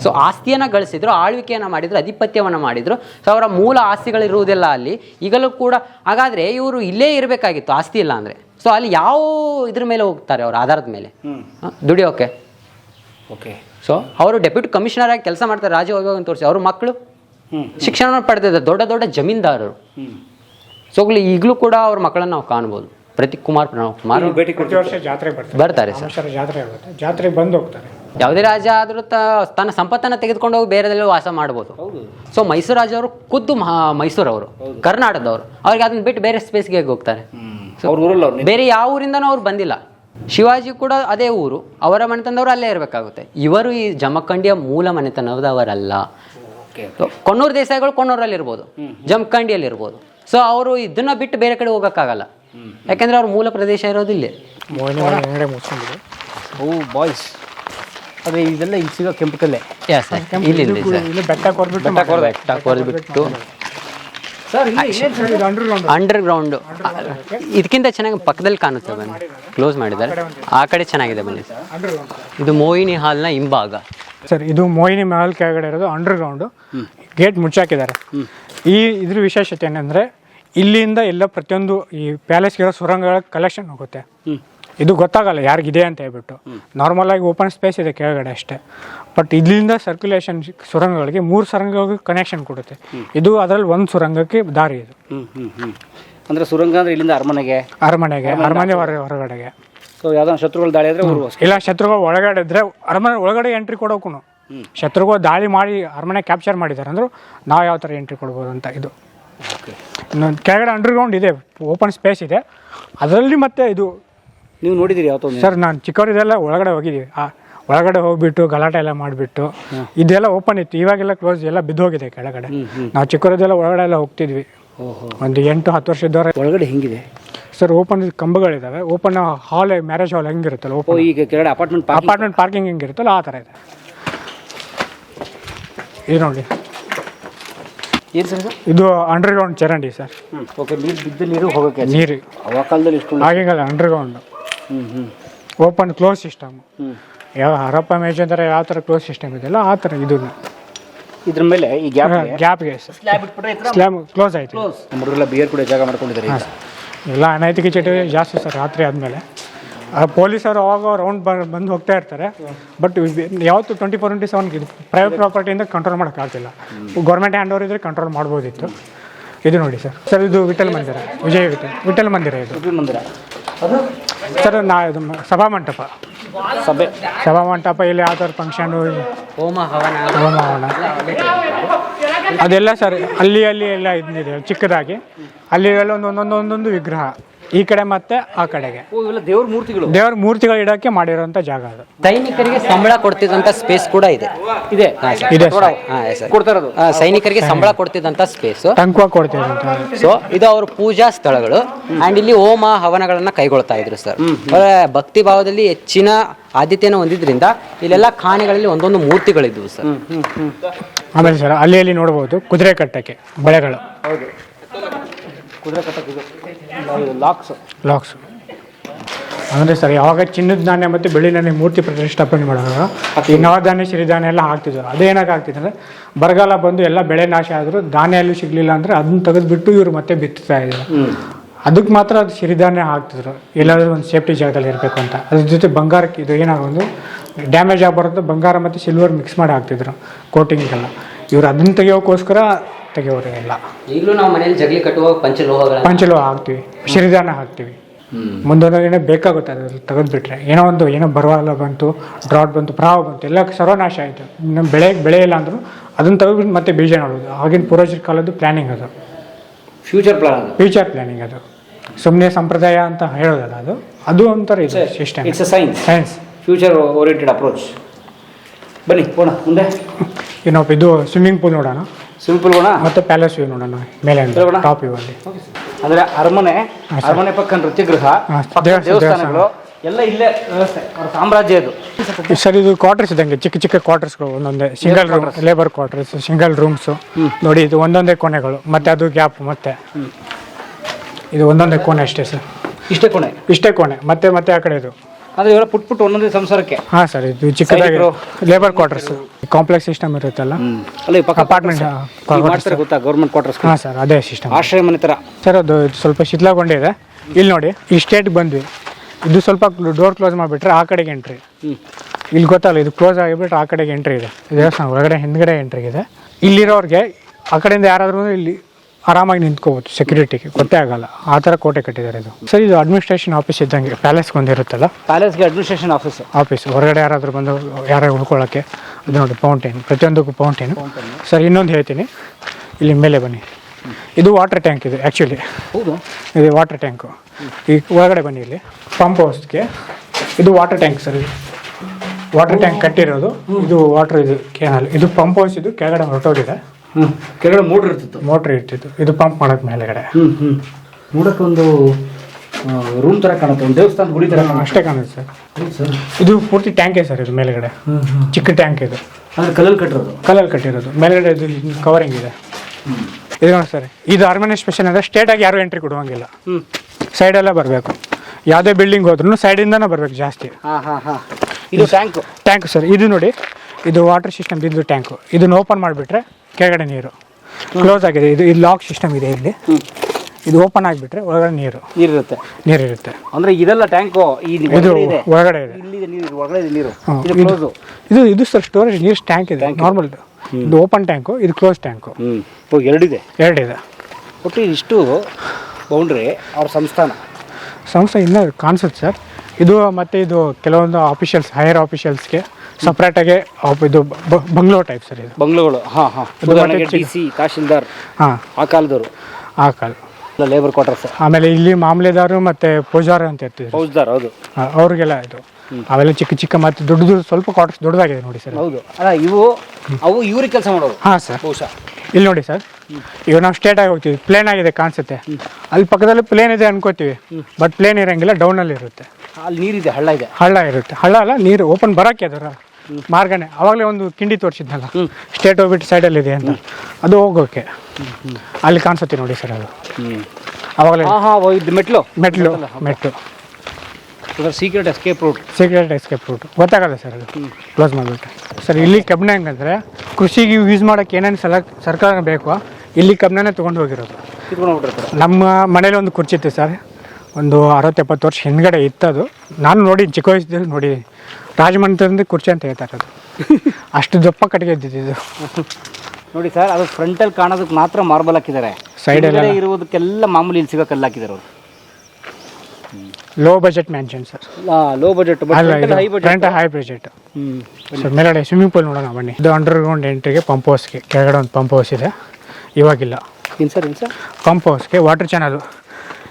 ಸೊ ಆಸ್ತಿಯನ್ನು ಗಳಿಸಿದ್ರು ಆಳ್ವಿಕೆಯನ್ನು ಮಾಡಿದ್ರು ಅಧಿಪತ್ಯವನ್ನು ಮಾಡಿದ್ರು. ಸೊ ಅವರ ಮೂಲ ಆಸ್ತಿಗಳಿರುವುದಿಲ್ಲ ಅಲ್ಲಿ. ಈಗಲೂ ಕೂಡ ಹಾಗಾದರೆ ಇವರು ಇಲ್ಲೇ ಇರಬೇಕಾಗಿತ್ತು ಆಸ್ತಿ ಇಲ್ಲ ಅಂದರೆ. ಸೊ ಅಲ್ಲಿ ಯಾವ ಇದ್ರ ಮೇಲೆ ಹೋಗ್ತಾರೆ ಅವ್ರ ಆಧಾರದ ಮೇಲೆ? ದುಡಿಯೋಕೆ. ಓಕೆ. ಸೊ ಅವರು ಡೆಪ್ಯೂಟಿ ಕಮಿಷನರ್ ಆಗಿ ಕೆಲಸ ಮಾಡ್ತಾರೆ ರಾಜ್ಯ ಅಂತ ತೋರಿಸಿ. ಅವ್ರ ಮಕ್ಕಳು ಶಿಕ್ಷಣವನ್ನು ಶಿಕ್ಷಣ ಪಡೆದಿದ್ದಾರೆ ದೊಡ್ಡ ದೊಡ್ಡ ಜಮೀನ್ದಾರರು. ಸೊ ಈಗಲೂ ಕೂಡ ಅವ್ರ ಮಕ್ಕಳನ್ನ ನಾವು ಕಾಣ್ಬೋದು. ಪ್ರತೀಕ್ ಕುಮಾರ್ ಪ್ರಣವ್ ಕುಮಾರ್. ಭೇಟಿ ಜಾತ್ರೆ ಬರ್ತಾರೆ. ಜಾತ್ರೆ ಜಾತ್ರೆಗೆ ಬಂದು ಹೋಗ್ತಾರೆ. ಯಾವುದೇ ರಾಜ ಆದರೂ ತನ್ನ ಸಂಪತ್ತನ್ನು ತೆಗೆದುಕೊಂಡು ಹೋಗಿ ಬೇರೆದಲ್ಲಿ ವಾಸ ಮಾಡ್ಬೋದು. ಹೌದು. ಸೊ ಮೈಸೂರು ರಾಜವರು ಖುದ್ದು ಮಹಾ ಮೈಸೂರವರು ಕರ್ನಾಟಕದವರು. ಅವ್ರಿಗೆ ಅದನ್ನ ಬಿಟ್ಟು ಬೇರೆ ಸ್ಪೇಸ್ಗೆ ಹೇಗೆ ಹೋಗ್ತಾರೆ? ಹ್ಮ್. ಅವ್ರ ಊರಲ್ಲಿ ಬೇರೆ ಯಾವ ಊರಿಂದನೂ ಅವ್ರು ಬಂದಿಲ್ಲ. ಶಿವಾಜಿ ಕೂಡ ಅದೇ ಊರು. ಅವರ ಮನೆತನದವರು ಅಲ್ಲೇ ಇರಬೇಕಾಗುತ್ತೆ. ಇವರು ಈ ಜಮಖಂಡಿಯ ಮೂಲ ಮನೆತನದವರಲ್ಲ. ಕೊಣ್ಣೂರು ದೇಸಾಯಿಗಳು ಕೊಣ್ಣೂರಲ್ಲಿ ಇರ್ಬೋದು. ಜಮಖಂಡಿಯಲ್ಲಿ ಇರ್ಬೋದು. ಸೊ ಅವರು ಇದನ್ನ ಬಿಟ್ಟು ಬೇರೆ ಕಡೆ ಹೋಗೋಕ್ಕಾಗಲ್ಲ. ಯಾಕೆಂದ್ರೆ ಅವ್ರ ಮೂಲ ಪ್ರದೇಶ ಇರೋದಿಲ್ಲ. ಓ ಬಾಯ್ಸ್ ಅದೇ ಇದೆಲ್ಲ ಇಲ್ಲಿ ಸಿಗೋ ಕೆಂಪು ಕಲ್ಲೇ ಯಾ ಸರ್ ಇಲ್ಲಿ ಇಲ್ಲಿ ಸರ್. ಇಲ್ಲಿ ಬೆಟ್ಟ ಕೊರ್ಬಿಟ್ಟು ಬೆಟ್ಟ ಕೊರೆದ್ಬಿಟ್ಟು ಸರ್ ಅಂಡರ್ ಗ್ರೌಂಡ್ ಇದಕ್ಕಿಂತ ಚೆನ್ನಾಗಿ ಪಕ್ಕದಲ್ಲಿ ಕಾಣುತ್ತೆ ಬನ್ನಿ. ಕ್ಲೋಸ್ ಮಾಡಿದ್ದಾರೆ. ಆ ಕಡೆ ಚೆನ್ನಾಗಿದೆ ಬನ್ನಿ ಸರ್. ಇದು ಮೋಹಿನಿ ಹಾಲ್ನ ಹಿಂಭಾಗ. ಸರ್ ಇದು ಮೋಹಿನಿ ಮಹಲ್ ಕೆಳಗಡೆ ಇರೋದು ಅಂಡರ್ ಗ್ರೌಂಡ್ ಗೇಟ್ ಮುಚ್ಚಾಕಿದ್ದಾರೆ. ಈ ಇದ್ರ ವಿಶೇಷತೆ ಏನಂದ್ರೆ ಇಲ್ಲಿಂದ ಎಲ್ಲ ಪ್ರತಿಯೊಂದು ಈ ಪ್ಯಾಲೇಸ್ಗಿರೋ ಸುರಂಗಗಳ ಕಲೆಕ್ಷನ್ ಹೋಗುತ್ತೆ. ಇದು ಗೊತ್ತಾಗಲ್ಲ ಯಾರಿಗಿದೆ ಅಂತ ಹೇಳ್ಬಿಟ್ಟು. ನಾರ್ಮಲ್ ಆಗಿ ಓಪನ್ ಸ್ಪೇಸ್ ಇದೆ ಕೆಳಗಡೆ ಅಷ್ಟೇ. ಬಟ್ ಇಲ್ಲಿಂದ ಸರ್ಕ್ಯುಲೇಷನ್ ಸುರಂಗಗಳಿಗೆ ಮೂರು ಸುರಂಗಗಳಿಗೆ ಕನೆಕ್ಷನ್ ಕೊಡುತ್ತೆ. ಇದು ಅದರಲ್ಲಿ ಒಂದು ಸುರಂಗಕ್ಕೆ ದಾರಿ ಇದು. ಅಂದ್ರೆ ಸುರಂಗ ಅಂದ್ರೆ ಇಲ್ಲಿಂದ ಅರಮನೆಗೆ? ಅರಮನೆಗೆ ಅರಮನೆ ಹೊರ ಹೊರಗಡೆಗೆ. ಸೊ ಯಾವ್ದೋ ಶತ್ರುಗಳು ದಾಳಿ ಆದ್ರೆ ಇಲ್ಲ ಶತ್ರುಗಳು ಒಳಗಡೆ ಇದ್ರೆ ಅರಮನೆ ಒಳಗಡೆ ಎಂಟ್ರಿ ಕೊಡೋಕು ಶತ್ರುಗಳು ದಾಳಿ ಮಾಡಿ ಅರಮನೆ ಕ್ಯಾಪ್ಚರ್ ಮಾಡಿದ್ದಾರೆ ಅಂದ್ರೆ ನಾವು ಯಾವ ಥರ ಎಂಟ್ರಿ ಕೊಡ್ಬೋದು ಅಂತ ಇದು. ಕೆಳಗಡೆ ಅಂಡರ್ಗ್ರೌಂಡ್ ಇದೆ ಓಪನ್ ಸ್ಪೇಸ್ ಇದೆ. ಅದರಲ್ಲಿ ಮತ್ತೆ ಇದು ನೀವು ನೋಡಿದಿರಿ ಯಾವ ಸರ್ ನಾನು ಚಿಕ್ಕವರಿದೆಲ್ಲ ಒಳಗಡೆ ಹೋಗಿದ್ದೀವಿ ಆ ಒಳಗಡೆ ಹೋಗ್ಬಿಟ್ಟು ಗಲಾಟೆ ಎಲ್ಲ ಮಾಡಿಬಿಟ್ಟು ಇದೆಲ್ಲ ಓಪನ್ ಇತ್ತು. ಇವಾಗೆಲ್ಲ ಕ್ಲೋಸ್ ಎಲ್ಲ ಬಿದ್ದೋಗಿದೆ ಕೆಳಗಡೆ. ನಾವು ಚಿಕ್ಕವರಿದೆಲ್ಲ ಒಳಗಡೆ ಎಲ್ಲ ಹೋಗ್ತಿದ್ವಿ. ಒಂದು ಎಂಟು ಹತ್ತು ವರ್ಷದವರೆ ಒಳಗಡೆ ಹೆಂಗಿದೆ? ಸರ್ ಓಪನ್ ಕಂಬಗಳಿದಾವೆ. ಓಪನ್ ಹಾಲ್ ಮ್ಯಾರೇಜ್ ಹಾಲ್ ಹೆಂಗಿರುತ್ತಲ್ಲ ಓಪನ್ ಈಗ ಕೆಳಗಡೆ ಅಪಾರ್ಟ್ಮೆಂಟ್ ಅಪಾರ್ಟ್ಮೆಂಟ್ ಪಾರ್ಕಿಂಗ್ ಹೆಂಗಿರುತ್ತಲ್ಲ ಆ ಥರ ಇದೆ. ಇದು ನೋಡಿ. ಏನು ಸರ್ ಇದು? ಅಂಡರ್ಗ್ರೌಂಡ್ ಚರಂಡಿ ಸರ್. ಓಕೆ ನೀರು ಬಿದ್ದ ನೀರು ಹೋಗೋಕ್ಕೆ ನೀರು. ಆ ಕಾಲದಲ್ಲಿ ಇಷ್ಟು ಆಗಿಂಗಲ್ಲ ಅಂಡರ್ಗ್ರೌಂಡ್ ಓಪನ್ ಕ್ಲೋಸ್ ಸಿಸ್ಟಮ್ ಯಾವ ಹರಪ್ಪ ಮೇಜ್ ಅಂದರೆ ಯಾವ ಥರ ಕ್ಲೋಸ್ ಸಿಸ್ಟಮ್ ಇದೆಯಲ್ಲ ಆ ಥರ ಇದು ಇದ್ರ ಮೇಲೆ ಈ ಗ್ಯಾಪ್ ಗ್ಯಾಪ್ಗೆ ಸರ್. ಸ್ಲ್ಯಾಬ್ ಇಟ್ಬಿಟ್ರೆ ಸ್ಲ್ಯಾಬ್ ಕ್ಲೋಸ್ ಆಯ್ತು. ನಮ್ಮ ಹುಡುಗರೆಲ್ಲ ಬಿಯರ್ ಕೂಡ ಜಾಗ ಮಾಡ್ಕೊಂಡಿದ್ದಾರೆ ಈಗ. ಎಲ್ಲ ಅನೈತಿಕ ಚಟುವಟಿಕೆ ಜಾಸ್ತಿ ಸರ್ ರಾತ್ರಿ ಆದಮೇಲೆ. ಪೊಲೀಸರು ಅವಾಗ ರೌಂಡ್ ಬಂದು ಹೋಗ್ತಾ ಇರ್ತಾರೆ. ಬಟ್ ಯಾವತ್ತು ಟ್ವೆಂಟಿ ಫೋರ್ ಇಂಟು ಸೆವೆನ್ ಇದು ಪ್ರೈವೇಟ್ ಪ್ರಾಪರ್ಟಿಯಿಂದ ಕಂಟ್ರೋಲ್ ಮಾಡೋಕ್ಕಾಗ್ತಿಲ್ಲ ಗೌರ್ಮೆಂಟ್ ಹ್ಯಾಂಡ್ ಓವರ್ ಇದ್ರೆ ಕಂಟ್ರೋಲ್ ಮಾಡ್ಬೋದಿತ್ತು. ಇದು ನೋಡಿ ಸರ್. ಸರ್ ಇದು ವಿಠಲ್ ಮಂದಿರ. ವಿಜಯ ವಿಠಲ್. ವಿಠಲ್ ಮಂದಿರ ಇದು. ವಿಠಲ್ ಮಂದಿರ. ಅದು? ಸರ್ ನಾ ಇದು ಮ- ಸಭಾ ಮಂಟಪ. ಸಭೆ. ಸಭಾ ಮಂಟಪ ಇಲ್ಲಿ ಯಾವ ಥರ ಫಂಕ್ಷನು ಹೋಮ ಹವನ. ಹೋಮ ಹವನ. ಅದೆಲ್ಲ ಸರ್ ಅಲ್ಲಿ ಅಲ್ಲಿ ಎಲ್ಲ ಇದಿದೆ ಚಿಕ್ಕದಾಗಿ. ಅಲ್ಲಿ ಎಲ್ಲ ಒಂದೊಂದು ಒಂದೊಂದು ವಿಗ್ರಹ. ಈ ಕಡೆ ಮತ್ತೆ ಆ ಕಡೆಗೆ. ಓ ಇವೆಲ್ಲ ದೇವ್ರ ಮೂರ್ತಿಗಳು. ದೇವ್ರ ಮೂರ್ತಿಗಳು ಇಡೋಕ್ಕೆ ಮಾಡಿರೋಂಥ ಜಾಗ ಅದು. ಸೈನಿಕರಿಗೆ ಸಂಬಳ ಕೊಡ್ತಿದ್ದಂತ ಸ್ಪೇಸ್ ಕೂಡ ಇದೆ. ಇದೆ. ಇದೆ ಸರ್. ಹಾ, yes, sir. ಕೊಡ್ತಾ ಇರೋದು. ಆ, ಸೈನಿಕರಿಗೆ ಸಂಬಳ ಕೊಡ್ತಿದ್ದಂತ ಸ್ಪೇಸ್ ತಂಕುವ ಸೊ ಇದು ಅವ್ರ ಪೂಜಾ ಸ್ಥಳಗಳು. ಅಂಡ್ ಇಲ್ಲಿ ಹೋಮ ಹವನಗಳನ್ನ ಕೈಗೊಳ್ತಾ ಇದ್ರು ಸರ್. ಭಕ್ತಿ ಭಾವದಲ್ಲಿ ಹೆಚ್ಚಿನ ಆದ್ಯತೆಯನ್ನು ಹೊಂದಿದ್ರಿಂದ ಇಲ್ಲೆಲ್ಲ ಖಾನೆಗಳಲ್ಲಿ ಒಂದೊಂದು ಮೂರ್ತಿಗಳಿದ್ವು ಸರ್. ಆಮೇಲೆ ಸರ್ ಅಲ್ಲಿ ಅಲ್ಲಿ ನೋಡ್ಬೋದು ಕುದುರೆ ಕಟ್ಟಕ್ಕೆ ಬಳೆಗಳು. ಹೌದು. ಕುದುರೆ ಕಟ್ಟಕ್ಕೆ ಲಾಕ್ಸ್ ಲಾಕ್ಸ್ ಅಂದರೆ ಸರ್ ಯಾವಾಗ ಚಿನ್ನದ ನಾಣ್ಯ ಮತ್ತು ಬೆಳ್ಳಿ ನಾಣ್ಯ ಮೂರ್ತಿ ಪ್ರತಿಷ್ಠಾಪನೆ ಮಾಡುವಾಗ ಈ ನವಧಾನ್ಯ ಸಿರಿಧಾನ್ಯ ಎಲ್ಲ ಹಾಕ್ತಿದ್ರು. ಅದೇನಾಗ ಆಗ್ತಿದ್ರೆ ಬರಗಾಲ ಬಂದು ಎಲ್ಲ ಬೆಳೆ ನಾಶ ಆದರೂ ಧಾನ್ಯ ಎಲ್ಲೂ ಸಿಗಲಿಲ್ಲ ಅಂದರೆ ಅದನ್ನ ತೆಗೆದುಬಿಟ್ಟು ಇವರು ಮತ್ತೆ ಬಿತ್ತುತ್ತಾ ಇದ್ರು. ಅದಕ್ಕೆ ಮಾತ್ರ ಅದು ಸಿರಿಧಾನ್ಯ ಹಾಕ್ತಿದ್ರು. ಎಲ್ಲಾದರೂ ಒಂದು ಸೇಫ್ಟಿ ಜಾಗದಲ್ಲಿ ಇರಬೇಕು ಅಂತ. ಅದ್ರ ಜೊತೆ ಬಂಗಾರಕ್ಕೆ ಇದು ಏನಾಗೋದು ಡ್ಯಾಮೇಜ್ ಆಗಬಾರ್ದು ಬಂಗಾರ ಮತ್ತು ಸಿಲ್ವರ್ ಮಿಕ್ಸ್ ಮಾಡಿ ಹಾಕ್ತಿದ್ರು. ಕೋಟಿಂಗ್ಗೆಲ್ಲ ಇವ್ರು ಅದನ್ನ ತೆಗೆಯೋಕ್ಕೋಸ್ಕರ ತೆಗೆಯೋರೇ ಇಲ್ಲ ಈಗಲೂ ನಾವು ಮನೇಲಿ ಜಗಲಿ ಕಟ್ಟುವ ಪಂಚಲೋಹಗಳ ಪಂಚಲೋಹ ಹಾಕ್ತೀವಿ ಸಿರಿಧಾನ್ಯ ಹಾಕ್ತೀವಿ. ಮುಂದೊಂದು ಏನೋ ಬೇಕಾಗುತ್ತೆ ಅದ್ರಲ್ಲಿ ತೆಗೆದ್ಬಿಟ್ರೆ. ಏನೋ ಒಂದು ಏನೋ ಬರವಾಲ ಬಂತು ಡ್ರಾಟ್ ಬಂತು ಪ್ರವಾಹ ಬಂತು ಎಲ್ಲ ಸರ್ವನಾಶ ಆಯಿತು. ನಮ್ಮ ಬೆಳೆ ಬೆಳೆ ಇಲ್ಲ ಅಂದರೂ ಅದನ್ನು ತೆಗೆದ್ಬಿಟ್ಟು ಮತ್ತೆ ಬೀಜ ನೋಡೋದು ಆಗಿನ ಪೂರ್ವಜರ ಕಾಲದ್ದು ಪ್ಲ್ಯಾನಿಂಗ್ ಅದು. ಫ್ಯೂಚರ್ ಪ್ಲಾನ್ ಫ್ಯೂಚರ್ ಪ್ಲ್ಯಾನಿಂಗ್ ಅದು. ಸುಮ್ಮನೆ ಸಂಪ್ರದಾಯ ಅಂತ ಹೇಳೋದಲ್ಲ ಅದು? ಅದು ಒಂಥರ ಇದು system it's science science future oriented approach ಬನ್ನಿ ಹೋಣ ಮುಂದೆ. ಇನ್ನೊಬ್ಬ ಇದು ಸ್ವಿಮ್ಮಿಂಗ್ ಪೂಲ್ ನೋಡೋಣ. ಸಿಂಪಲ್ ಹೋಣ ಮತ್ತೆ ಪ್ಯಾಲೇಸ್ ವ್ಯೂ ನೋಡೋಣ ಮೇಲೆ? ಟಾಪ್ ವ್ಯೂ ಅಲ್ಲಿ. ಅಂದ್ರೆ ಅರಮನೆ ಅರಮನೆ ಪಕ್ಕ ನೃತ್ಯ ಗೃಹ ದೇವಸ್ಥಾನಗಳು ಎಲ್ಲ ಇಲ್ಲೇ ವ್ಯವಸ್ಥೆ ಅವ್ರ ಸಾಮ್ರಾಜ್ಯ ಇದು. ಸರ್ ಇದು ಕ್ವಾರ್ಟರ್ಸ್ ಇದ್ದಂಗೆ ಚಿಕ್ಕ ಚಿಕ್ಕ ಕ್ವಾರ್ಟರ್ಸ್ಗಳು ಒಂದೊಂದೇ single room labour quarters single rooms ನೋಡಿ ಇದು ಒಂದೊಂದೇ ಕೋಣೆಗಳು ಮತ್ತೆ ಅದು ಗ್ಯಾಪ್ ಮತ್ತೆ. ಇದು ಒಂದೊಂದೇ ಕೋಣೆ ಅಷ್ಟೇ ಸರ್ ಇಷ್ಟೇ ಕೋಣೆ? ಇಷ್ಟೇ ಕೋಣೆ ಮತ್ತೆ ಮತ್ತೆ ಆ ಕಡೆ ಇದು. ಅಂದ್ರೆ ಇವೆಲ್ಲ ಪುಟ್ ಪುಟ್ ಒಂದೊಂದೇ ಸಂಸಾರಕ್ಕೆ. ಹಾಂ ಸರ್ ಇದು ಚಿಕ್ಕದಾಗಿ. ಲೇಬರ್ ಕ್ವಾರ್ಟರ್ಸ್ ಕಾಂಪ್ಲೆಕ್ಸ್ ಸಿಸ್ಟಮ್ ಇರುತ್ತಲ್ಲ? ಅಲ್ಲ ಈ ಪಕ್ಕ ಅಪಾರ್ಟ್ಮೆಂಟ್ ಈಗ ಮಾಡ್ತಾರೆ ಗೊತ್ತಾ ಗೌರ್ಮೆಂಟ್ ಕ್ವಾರ್ಟರ್ಸ್ ಹಾಂ ಸರ್ ಅದೇ ಸಿಸ್ಟಮ್ ಆಶ್ರಯ ಮನೆ ತರ. ಸರ್ ಅದು ಇದು ಸ್ವಲ್ಪ ಶಿಥಿಲಗೊಂಡಿದೆ ಇಲ್ಲಿ ನೋಡಿ ಈ ಸ್ಟೇಟ್ ಬಂದ್ವಿ. ಇದು ಸ್ವಲ್ಪ ಡೋರ್ ಕ್ಲೋಸ್ ಮಾಡಿಬಿಟ್ರೆ ಆ ಕಡೆಗೆ ಎಂಟ್ರಿ ಹ್ಮ್. ಇಲ್ಲಿ ಗೊತ್ತಲ್ಲ ಇದು ಕ್ಲೋಸ್ ಆಗಿಬಿಟ್ರೆ ಆ ಕಡೆಗೆ ಎಂಟ್ರಿ ಇದೆ. ದೇವಸ್ಥಾನ ಒಳಗಡೆ ಹಿಂದ್ಗಡೆ ಎಂಟ್ರಿ ಇದೆ. ಇಲ್ಲಿರೋರಿಗೆ ಆ ಕಡೆಯಿಂದ ಯಾರಾದ್ರೂ ಇಲ್ಲಿ ಆರಾಮಾಗಿ ನಿಂತ್ಕೋಬೋದು ಸೆಕ್ಯೂರಿಟಿಗೆ ಗೊತ್ತೇ ಆಗಲ್ಲ. ಆ ಥರ ಕೋಟೆ ಕಟ್ಟಿದ್ದಾರೆ ಇದು. ಸರ್ ಇದು ಅಡ್ಮಿನಿಸ್ಟ್ರೇಷನ್ ಆಫೀಸ್ ಇದ್ದಂಗೆ ಪ್ಯಾಲೇಸ್ಗೆ ಒಂದಿರುತ್ತಲ್ಲ ಪ್ಯಾಲೇಸ್ಗೆ ಅಡ್ಮಿನಿಸ್ಟ್ರೇಷನ್ ಆಫೀಸ್ ಆಫೀಸ್ ಹೊರಗಡೆ ಯಾರಾದರೂ ಬಂದು ಯಾರು ಉಳ್ಕೊಳ್ಳೋಕ್ಕೆ ಅದು ನೋಡಿ ಫೌಂಟೇನ್ ಪ್ರತಿಯೊಂದಕ್ಕೂ ಫೌಂಟೇನು ಸರ್ ಇನ್ನೊಂದು ಹೇಳ್ತೀನಿ. ಇಲ್ಲಿ ಮೇಲೆ ಬನ್ನಿ. ಇದು ವಾಟರ್ ಟ್ಯಾಂಕ್ ಇದು ಆ್ಯಕ್ಚುಲಿ ಹೌದು. ಇದು ವಾಟರ್ ಟ್ಯಾಂಕು ಈ ಒಳಗಡೆ ಬನ್ನಿ ಇಲ್ಲಿ. ಪಂಪ್ ಹೌಸ್ಗೆ ಇದು ವಾಟರ್ ಟ್ಯಾಂಕ್ ಸರ್ ಇದು. ವಾಟರ್ ಟ್ಯಾಂಕ್ ಕಟ್ಟಿರೋದು. ಇದು ವಾಟರ್ ಇದು ಕೆನಲ್ ಇದು ಪಂಪ್ ಹೌಸ್ ಇದು ಕೆಳಗಡೆ ಹೊರಟೋಗಿದೆ. ಕೆಳಗಡೆ ಮೋಟ್ರ್ ಇರ್ತಿತ್ತು. ಮೋಟ್ರ್ ಇರ್ತಿತ್ತು. ಇದು ಪಂಪ್ ಮಾಡೋದು ಮೇಲೆಗಡೆ. ಹ್ಞೂ ಹ್ಞೂ ಒಂದು ರೂಮ್ ತರ ಕಾಣುತ್ತೆ. ಒಂದು ದೇವಸ್ಥಾನ ಗುಡಿ ತರ ಅಷ್ಟೇ ಕಾಣುತ್ತೆ ಸರ್. ಇದು ಪೂರ್ತಿ ಟ್ಯಾಂಕೇ ಸರ್ ಇದು ಮೇಲೆಗಡೆ. ಚಿಕ್ಕ ಟ್ಯಾಂಕ್ ಇದು. ಅಂದ್ರೆ ಕಲ್ಲಲ್ಲಿ ಕಟ್ಟಿರೋದು? ಕಲ್ಲಲ್ಲಿ ಕಟ್ಟಿರೋದು. ಮೇಲೆಗಡೆ ಇದು ಕವರಿಂಗ್ ಇದೆ. ಇದು ನೋಡಿ ಸರ್ ಇದು ಅರಮನೆ ಸ್ಪೆಷಲ್ ಅಂದರೆ ಸ್ಟೇಟಾಗಿ ಯಾರು ಎಂಟ್ರಿ ಕೊಡುವಂಗಿಲ್ಲ. ಸೈಡ್ ಸೈಡೆಲ್ಲ ಬರಬೇಕು. ಯಾವುದೇ ಬಿಲ್ಡಿಂಗ್ ಹೋದ್ರೂ ಸೈಡಿಂದನೇ ಬರಬೇಕು ಜಾಸ್ತಿ. ಹಾ ಹಾ ಹಾ. ಇದು ಟ್ಯಾಂಕ್ ಟ್ಯಾಂಕ್ ಸರ್. ಇದು ನೋಡಿ ಇದು ವಾಟರ್ ಸಿಸ್ಟಮ್ ಇದು ಟ್ಯಾಂಕು ಇದನ್ನ ಓಪನ್ ಮಾಡಿಬಿಟ್ರೆ ಕೆಳಗಡೆ ನೀರು. ಕ್ಲೋಸ್ ಆಗಿದೆ. ಇದು ಇದು ಲಾಕ್ ಸಿಸ್ಟಮ್ ಇದೆ ಇಲ್ಲಿ. ಇದು ಓಪನ್ ಆಗಿಬಿಟ್ರೆ ಒಳಗಡೆ ನೀರು. ನೀರಿರುತ್ತೆ. ನೀರಿರುತ್ತೆ. ಅಂದ್ರೆ ಇದೆಲ್ಲ ಟ್ಯಾಂಕು ಇದು ಒಳಗಡೆ ಇದೆ. ಇಲ್ಲಿ ನೀರು ಒಳಗಡೆ ಇದೆ ನೀರು. ಇದು ಇದು ಕ್ಲೋಸು ಇದು ಇದು ಸರ್ ಸ್ಟೋರೇಜ್ ನೀರು ಟ್ಯಾಂಕ್ ಇದೆ. ನಾರ್ಮಲ್ ಇದು. ಓಪನ್ ಟ್ಯಾಂಕು ಇದು ಕ್ಲೋಸ್ ಟ್ಯಾಂಕು ಎರಡಿದೆ. ಎರಡಿದೆ. ಒಟ್ಟು ಇಷ್ಟು ಬೌಂಡ್ರಿ ಅವ್ರ ಸಂಸ್ಥಾನ. ಸಂಸ್ಥೆ ಇನ್ನೂ ಕಾಣಿಸುತ್ತೆ ಸರ್. ಇದು ಮತ್ತು ಇದು ಕೆಲವೊಂದು ಆಫೀಷಿಯಲ್ಸ್ ಹೈಯರ್ ಆಫೀಷಿಯಲ್ಸ್ಗೆ ಸಪ್ರೇಟಾಗಿ ಇದು ಬಂಗ್ಲೋ ಟೈಪ್ ಸರ್ ಇದು. ಬಂಗ್ಲೋಗಳು ಹಾಂ ಹಾಂ. ಉದಾಹರಣೆಗೆ ಡಿ ಸಿ ತಹಶೀಲ್ದಾರ್ ಹಾಂ. ಆ ಕಾಲದವರು. ಆ ಕಾಲ. ಲೇಬರ್ ಕ್ವಾರ್ಟರ್ಸ್ ಆಮೇಲೆ ಇಲ್ಲಿ ಮಾಮಲೆದಾರು ಮತ್ತೆ ಪೂಜಾರ ಅಂತ ಇರ್ತಿದ್ರು. ಫೌಜ್ದಾರ್ ಹೌದು. ಆ, ಅವ್ರಿಗೆಲ್ಲ ಇದು. ಅವೆಲ್ಲ ಚಿಕ್ಕ ಚಿಕ್ಕ ಮತ್ತೆ ದೊಡ್ಡದು ಸ್ವಲ್ಪ ಕ್ವಾರ್ಟರ್ಸ್ ದೊಡ್ಡದಾಗಿದೆ ನೋಡಿ ಸರ್ ಹೌದು. ಅಲ್ಲ ಇವು ಅವು ಇವ್ರಿಗೆ ಕೆಲಸ ಮಾಡೋರು ಹಾಂ ಸರ್ ಬಹುಶಃ. ಇಲ್ಲಿ ನೋಡಿ ಸರ್ ಈಗ ನಾವು ಸ್ಟೇಟ್ ಆಗಿ ಹೋಗ್ತೀವಿ. ಪ್ಲೇನ್ ಆಗಿದೆ ಕಾಣಿಸುತ್ತೆ. ಅಲ್ಲಿ ಪಕ್ಕದಲ್ಲಿ ಪ್ಲೇನ್ ಇದೆ ಅನ್ಕೋತೀವಿ. ಬಟ್ ಪ್ಲೇನ್ ಇರಂಗಿಲ್ಲ ಡೌನಲ್ಲಿ ಇರುತ್ತೆ. ಅಲ್ಲಿ ನೀರಿದೆ ಹಳ್ಳ ಇದೆ. ಹಳ್ಳ ಇರುತ್ತೆ. ಹಳ್ಳ ಅಲ್ಲ ನೀರು ಓಪನ್ ಬರೋಕ್ಕೆ ಅದರ. ಮಾರ್ಗನೆ. ಅವಾಗಲೇ ಒಂದು ಕಿಂಡಿ ತೋರಿಸಿದ್ನಲ್ಲ. ಸ್ಟೇಟ್ ಹೋಗ್ಬಿಟ್ಟು ಸೈಡಲ್ಲಿ ಇದೆ ಅಂತ. ಅದು ಹೋಗೋಕೆ. ಅಲ್ಲಿ ಕಾಣಿಸುತ್ತೆ ನೋಡಿ ಸರ್ ಅದು. ಅವಾಗಲೇ. ಇದು ಮೆಟ್ಲು. ಮೆಟ್ಲು ಮೆಟ್ಲು. Secret escape route secret escape route ಗೊತ್ತಾಗಲ್ಲ ಸರ್ ಅದು. ಕ್ಲೋಸ್ ಮಾಡಿಬಿಟ್ಟು. ಸರ್ ಇಲ್ಲಿ ಕಬ್ಬಣ ಹೆಂಗಂದ್ರೆ ಕೃಷಿಗೆ ಯೂಸ್ ಮಾಡೋಕ್ಕೆ ಏನೇನು ಸಲ ಸರ್ಕಾರ ಬೇಕು ಇಲ್ಲಿ ಕಬ್ಬಣನೇ ತೊಗೊಂಡು ಹೋಗಿರೋದು. ನಮ್ಮ ಮನೇಲಿ ಒಂದು ಕುರ್ಚಿ ಇತ್ತು ಸರ್. ಒಂದು ಅರವತ್ತು ಎಪ್ಪತ್ತು ವರ್ಷ ಹಿಂದ್ಗಡೆ ಇತ್ತದು. ನಾನು ನೋಡಿ ಚಿಕ್ಕ ವಯಸ್ಸಲ್ಲಿ ನೋಡಿ ರಾಜಮಂತ್ರದ ಕುರ್ಚಿ ಅಂತ ಹೇಳ್ತಾರೆ ಅದು ಅಷ್ಟು ದಪ್ಪ ಕಟ್ಟಿಗೆ ಇದ್ದಿದ್ದು ನೋಡಿ ಸರ್ ಅದು ಫ್ರಂಟಲ್ಲಿ ಕಾಣೋದಕ್ಕೆ ಮಾತ್ರ ಮಾರ್ಬಲ್ ಹಾಕಿದ್ದಾರೆ. ಸೈಡ್ ಇರುವುದಕ್ಕೆಲ್ಲ ಮಾಮೂಲಿ ಇಲ್ಲಿ ಸಿಗೋ ಕಲ್ಲು ಹಾಕಿದ್ದಾರೆ ಅವರು. Low budget mansion sir low budget high budget front high budget sir ಮೇಲ್ಗಡೆ ಸ್ವಿಮ್ಮಿಂಗ್ ಪೂಲ್ ನೋಡೋಣ ಬನ್ನಿ. ಇದು ಅಂಡರ್ಗ್ರೌಂಡ್ ಎಂಟ್ರಿಗೆ ಪಂಪ್ ಹೌಸ್ಗೆ ಕೆಳಗಡೆ ಒಂದು ಪಂಪ್ ಹೌಸ್ ಇದೆ. ಇವಾಗಿಲ್ಲ. In sir in sir? Pump ಹೌಸ್ಗೆ water channel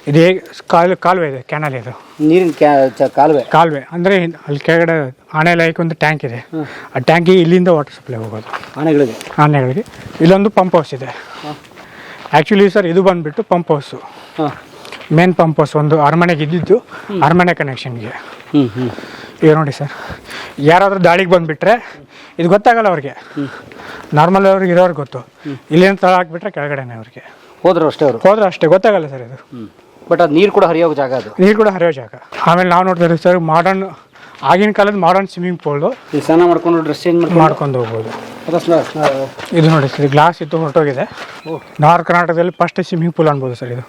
ಇದು ಹೇಗೆ ಕಾಲು ಕಾಲುವೆ ಇದೆ ಕ್ಯಾನಲ್ ಇದು. ನೀರಿನ ಕ್ಯಾ ಚ- ಕಾಲುವೆ? ಕಾಲುವೆ. ಅಂದರೆ ಅಲ್ಲಿ ಕೆಳಗಡೆ ಆನೆ ಲೈಕ್ ಒಂದು ಟ್ಯಾಂಕ್ ಇದೆ. ಆ ಟ್ಯಾಂಕಿಗೆ ಇಲ್ಲಿಂದ ವಾಟರ್ ಸಪ್ಲೈ ಹೋಗೋದು. ಆನೆಗಳಿಗೆ? ಆನೆಗಳಿಗೆ. ಇಲ್ಲೊಂದು ಪಂಪ್ ಹೌಸ್ ಇದೆ. ಆ್ಯಕ್ಚುಲಿ ಸರ್ ಇದು ಬಂದುಬಿಟ್ಟು ಪಂಪ್ ಹೌಸು ಹಾಂ. ಮೇನ್ ಪಂಪ್ ಹೌಸ್ ಒಂದು ಅರಮನೆಗೆ ಇದ್ದಿದ್ದು ಅರಮನೆ ಕನೆಕ್ಷನ್ಗೆ ಹ್ಞೂ ಹ್ಞೂ ಈಗ ನೋಡಿ ಸರ್ ಯಾರಾದರೂ ದಾಳಿಗೆ ಬಂದುಬಿಟ್ರೆ ಇದು ಗೊತ್ತಾಗಲ್ಲ ಅವ್ರಿಗೆ. ನಾರ್ಮಲ್ ಅವ್ರಿಗೆ ಇರೋರ್ಗೆ ಗೊತ್ತು. ಇಲ್ಲಿಂದ ತಳ ಹಾಕ್ಬಿಟ್ರೆ ಕೆಳಗಡೆನೆ ಅವ್ರಿಗೆ. ಹೋದ್ರು ಅಷ್ಟೇ ಅವರು? ಹೋದ್ರೆ ಅಷ್ಟೇ ಗೊತ್ತಾಗಲ್ಲ ಸರ್ ಇದು. ಬಟ್ ಅದು ನೀರು ಕೂಡ ಹರಿಯೋ ಜಾಗ ಅದು. ನೀರು ಕೂಡ ಹರಿಯೋ ಜಾಗ. ಆಮೇಲೆ ನಾವು ನೋಡ್ತಾ ಇದ್ದೀವಿ ಸರ್ ಮಾಡರ್ನ್ ಆಗಿನ ಕಾಲದ ಮಾಡರ್ನ್ ಸ್ವಿಮ್ಮಿಂಗ್ ಪೂಲು ಸ್ನಾನ ಮಾಡ್ಕೊಂಡು ಡ್ರೆಸ್ ಚೇಂಜ್ ಮಾಡ್ಕೊಂಡು? ಮಾಡ್ಕೊಂಡು ಹೋಗ್ಬೋದು. ಇದು ನೋಡಿ ಸರ್ ಗ್ಲಾಸ್ ಇತ್ತು ಹೊರಟೋಗಿದೆ. ನಾರ್ತ್ ಕರ್ನಾಟಕದಲ್ಲಿ ಫಸ್ಟ್ ಸ್ವಿಮ್ಮಿಂಗ್ ಪೂಲ್ ಅನ್ಬೋದು ಸರ್ ಇದು.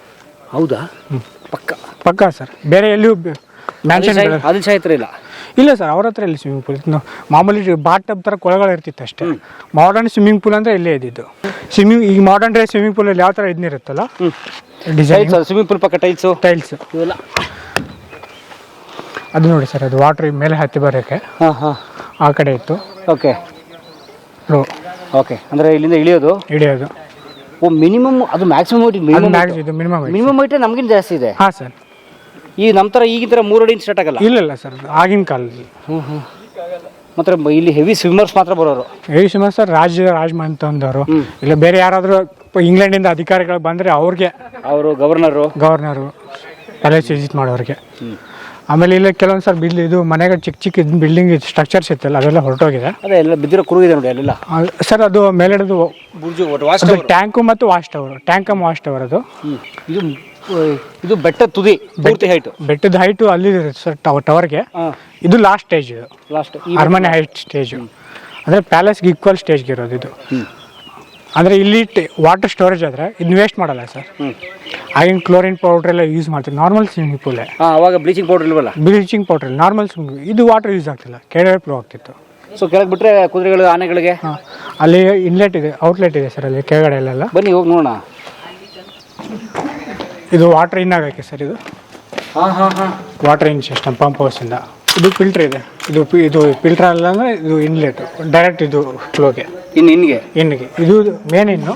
ಹೌದಾ? ಪಕ್ಕ? ಪಕ್ಕಾ ಸರ್. ಬೇರೆ ಎಲ್ಲಿಯೂ ಮ್ಯಾನ್ಷನ್ ಅದು ಇಲ್ಲ? ಇಲ್ಲ ಸರ್ ಅವ್ರ ಹತ್ರ ಇಲ್ಲಿ ಸ್ವಿಮ್ಮಿಂಗ್ ಪೂಲ್ ಮಾಮೂಲಿ ಬಾಟ್ ಟಬ್ ಥರ ಕೊಳಗಳು ಇರ್ತಿತ್ತು ಅಷ್ಟೇ. ಮಾಡರ್ನ್ ಸ್ವಿಮ್ಮಿಂಗ್ ಪೂಲ್ ಅಂದರೆ ಇಲ್ಲೇ ಇದ್ದಿದ್ದು. ಸ್ವಿಮ್ಮಿಂಗ್ ಈಗ ಮಾಡರ್ನ್ ಡ್ರೈ ಸ್ವಿಮ್ಮಿಂಗ್ ಪೂಲಲ್ಲಿ ಯಾವ ಥರ ಇದನ್ನಿರುತ್ತಲ್ಲ ಡಿಸೈನ್ ಟೈಲ್ಸ್ ಸ್ವಿಮ್ಮಿಂಗ್ ಪೂಲ್ ಪಕ್ಕ ಟೈಲ್ಸು ಟೈಲ್ಸ್ ಇವೆಲ್ಲ. ಅದು ನೋಡಿ ಸರ್ ಅದು ವಾಟರ್ ಮೇಲೆ ಹತ್ತಿ ಬರೋಕ್ಕೆ ಹಾಂ ಹಾಂ. ಆ ಕಡೆ ಇತ್ತು. ಓಕೆ. ರೋ. ಓಕೆ. ಅಂದರೆ ಇಲ್ಲಿಂದ ಇಳಿಯೋದು? ಇಳಿಯೋದು. ಓ ಮಿನಿಮಮ್ ಅದು ಮ್ಯಾಕ್ಸಿಮಮ್ ಅದು ಮಿನಿಮಮ್ ಮ್ಯಾಕ್ಸ್ ಇದು ಮಿನಿಮಮ್ ಮಿನಿಮಮ್ ಐಟೆ ನಮಗಿಂತ ಜಾಸ್ತಿ ಇದೆ? ಹಾಂ ಸರ್. ಈ ನಮ್ಮ ಥರ ಈಗಿನ ಥರ ಮೂರು ಅಡಿ ಸ್ಟಾರ್ಟ್ ಆಗಲ್ಲ? ಇಲ್ಲ ಇಲ್ಲ ಸರ್ ಆಗಿನ ಕಾಲದಲ್ಲಿ. ಹ್ಞೂ ಹ್ಞೂ ಮಾತ್ರ ಇಲ್ಲಿ ಹೆವಿ ಸ್ವಿಮ್ಮರ್ಸ್ ಮಾತ್ರ ಬರೋರು. ಹೆವಿ ಸ್ವಿಮ್ಮರ್ಸ್ ಸರ್ ರಾಜ ರಾಜಮಂತಂದವರು ಇಲ್ಲ ಬೇರೆ ಯಾರಾದರೂ ಇಂಗ್ಲೆಂಡಿಂದ ಅಧಿಕಾರಿಗಳು ಬಂದರೆ ಅವ್ರಿಗೆ ಅವರು ಗವರ್ನರು ಗವರ್ನರು ಪ್ಯಾಲೇಸ್ ವಿಸಿಟ್ ಮಾಡೋರಿಗೆ. ಆಮೇಲೆ ಇಲ್ಲ ಕೆಲವೊಂದು ಸರ್ ಬಿಲ್ ಇದು ಮನೆಗೆ ಚಿಕ್ಕ ಚಿಕ್ಕ ಬಿಲ್ಡಿಂಗ್ ಸ್ಟ್ರಕ್ಚರ್ಸ್ ಇತ್ತಲ್ಲ ಅದೆಲ್ಲ ಹೊರಟೋಗಿದೆ. ಅದೇ ಎಲ್ಲ ಬಿದ್ದಿರೋ ಕುರುಗಿದೆ ನೋಡಿ ಅಲ್ಲೆಲ್ಲ. ಸರ್ ಅದು ಮೇಲೆಡದು ಬುರ್ಜು ವಾಶ್ ಅದು ಟ್ಯಾಂಕು ಮತ್ತು wash tower tank cum cum wash tower ಅದು ಇದು ಇದು ಬೆಟ್ಟ ತುದಿ ಪೂರ್ತಿ ಹೈಟ್ ಬೆಟ್ಟದ ಹೈಟ್ ಅಲ್ಲಿ ಸರ್ ಟವರ್ ಟವರ್ಗೆ ಇದು ಲಾಸ್ಟ್ ಸ್ಟೇಜ್ ಇದು. ಲಾಸ್ಟ್ ಅರಮನೆ ಹೈಟ್ ಸ್ಟೇಜ್ ಅಂದರೆ ಪ್ಯಾಲೇಸ್ಗೆ ಈಕ್ವಲ್ ಸ್ಟೇಜ್ಗೆ ಇರೋದು ಇದು. ಅಂದರೆ ಇಲ್ಲಿ ವಾಟರ್ ಸ್ಟೋರೇಜ್ ಆದರೆ ಇನ್ವೆಸ್ಟ್ ವೇಸ್ಟ್ ಮಾಡಲ್ಲ ಸರ್. ಆಗಿನ ಕ್ಲೋರಿನ್ ಪೌಡರ್ ಎಲ್ಲ ಯೂಸ್ ಮಾಡ್ತೀವಿ. ನಾರ್ಮಲ್ ಸ್ವಿಮ್ಮಿಂಗ್ ಪೂಲ್ ಅವಾಗ ಬ್ಲೀಚಿಂಗ್ ಪೌಡರ್ ಇಲ್ವಲ್ಲ? ಬ್ಲೀಚಿಂಗ್ ಪೌಡರ್ ನಾರ್ಮಲ್ ಸ್ವಿಮ್ಮಿಂಗ್ ಇದು ವಾಟರ್ ಯೂಸ್ ಆಗ್ತಿಲ್ಲ. ಕೆಳಗಡೆ ಫ್ಲೋ ಆಗ್ತಿತ್ತು. ಸೊ ಕೆಳಗೆ ಬಿಟ್ಟರೆ ಕುದುರೆಗಳು ಆನೆಗಳಿಗೆ? ಅಲ್ಲಿ ಇನ್ಲೆಟ್ ಇದೆ ಔಟ್ಲೆಟ್ ಇದೆ ಸರ್ ಅಲ್ಲಿ ಕೆಳಗಡೆ ಎಲ್ಲ ಬನ್ನಿ ಹೋಗಿ ನೋಡೋಣ. ಇದು ವಾಟರ್ ಇನ್ ಆಗಕ್ಕೆ ಸರ್ ಇದು? ಹಾಂ ಹಾಂ ಹಾಂ. ವಾಟರ್ ಇನ್ ಸಿಸ್ಟಮ್ ಪಂಪ್ ಹೌಸಿಂದ ಇದು. ಫಿಲ್ಟರ್ ಇದೆ. ಇದು ಪಿ- ಇದು ಫಿಲ್ಟರ್ ಅಲ್ಲ ಅಂದರೆ ಇದು ಇನ್ಲೆಟ್ ಡೈರೆಕ್ಟ್ ಇದು ಫ್ಲೋಗೆ ಇನ್ನು ಇನ್ಗೆ? ಇನ್ಗೆ ಇದು ಮೇನ್ ಇನ್ನು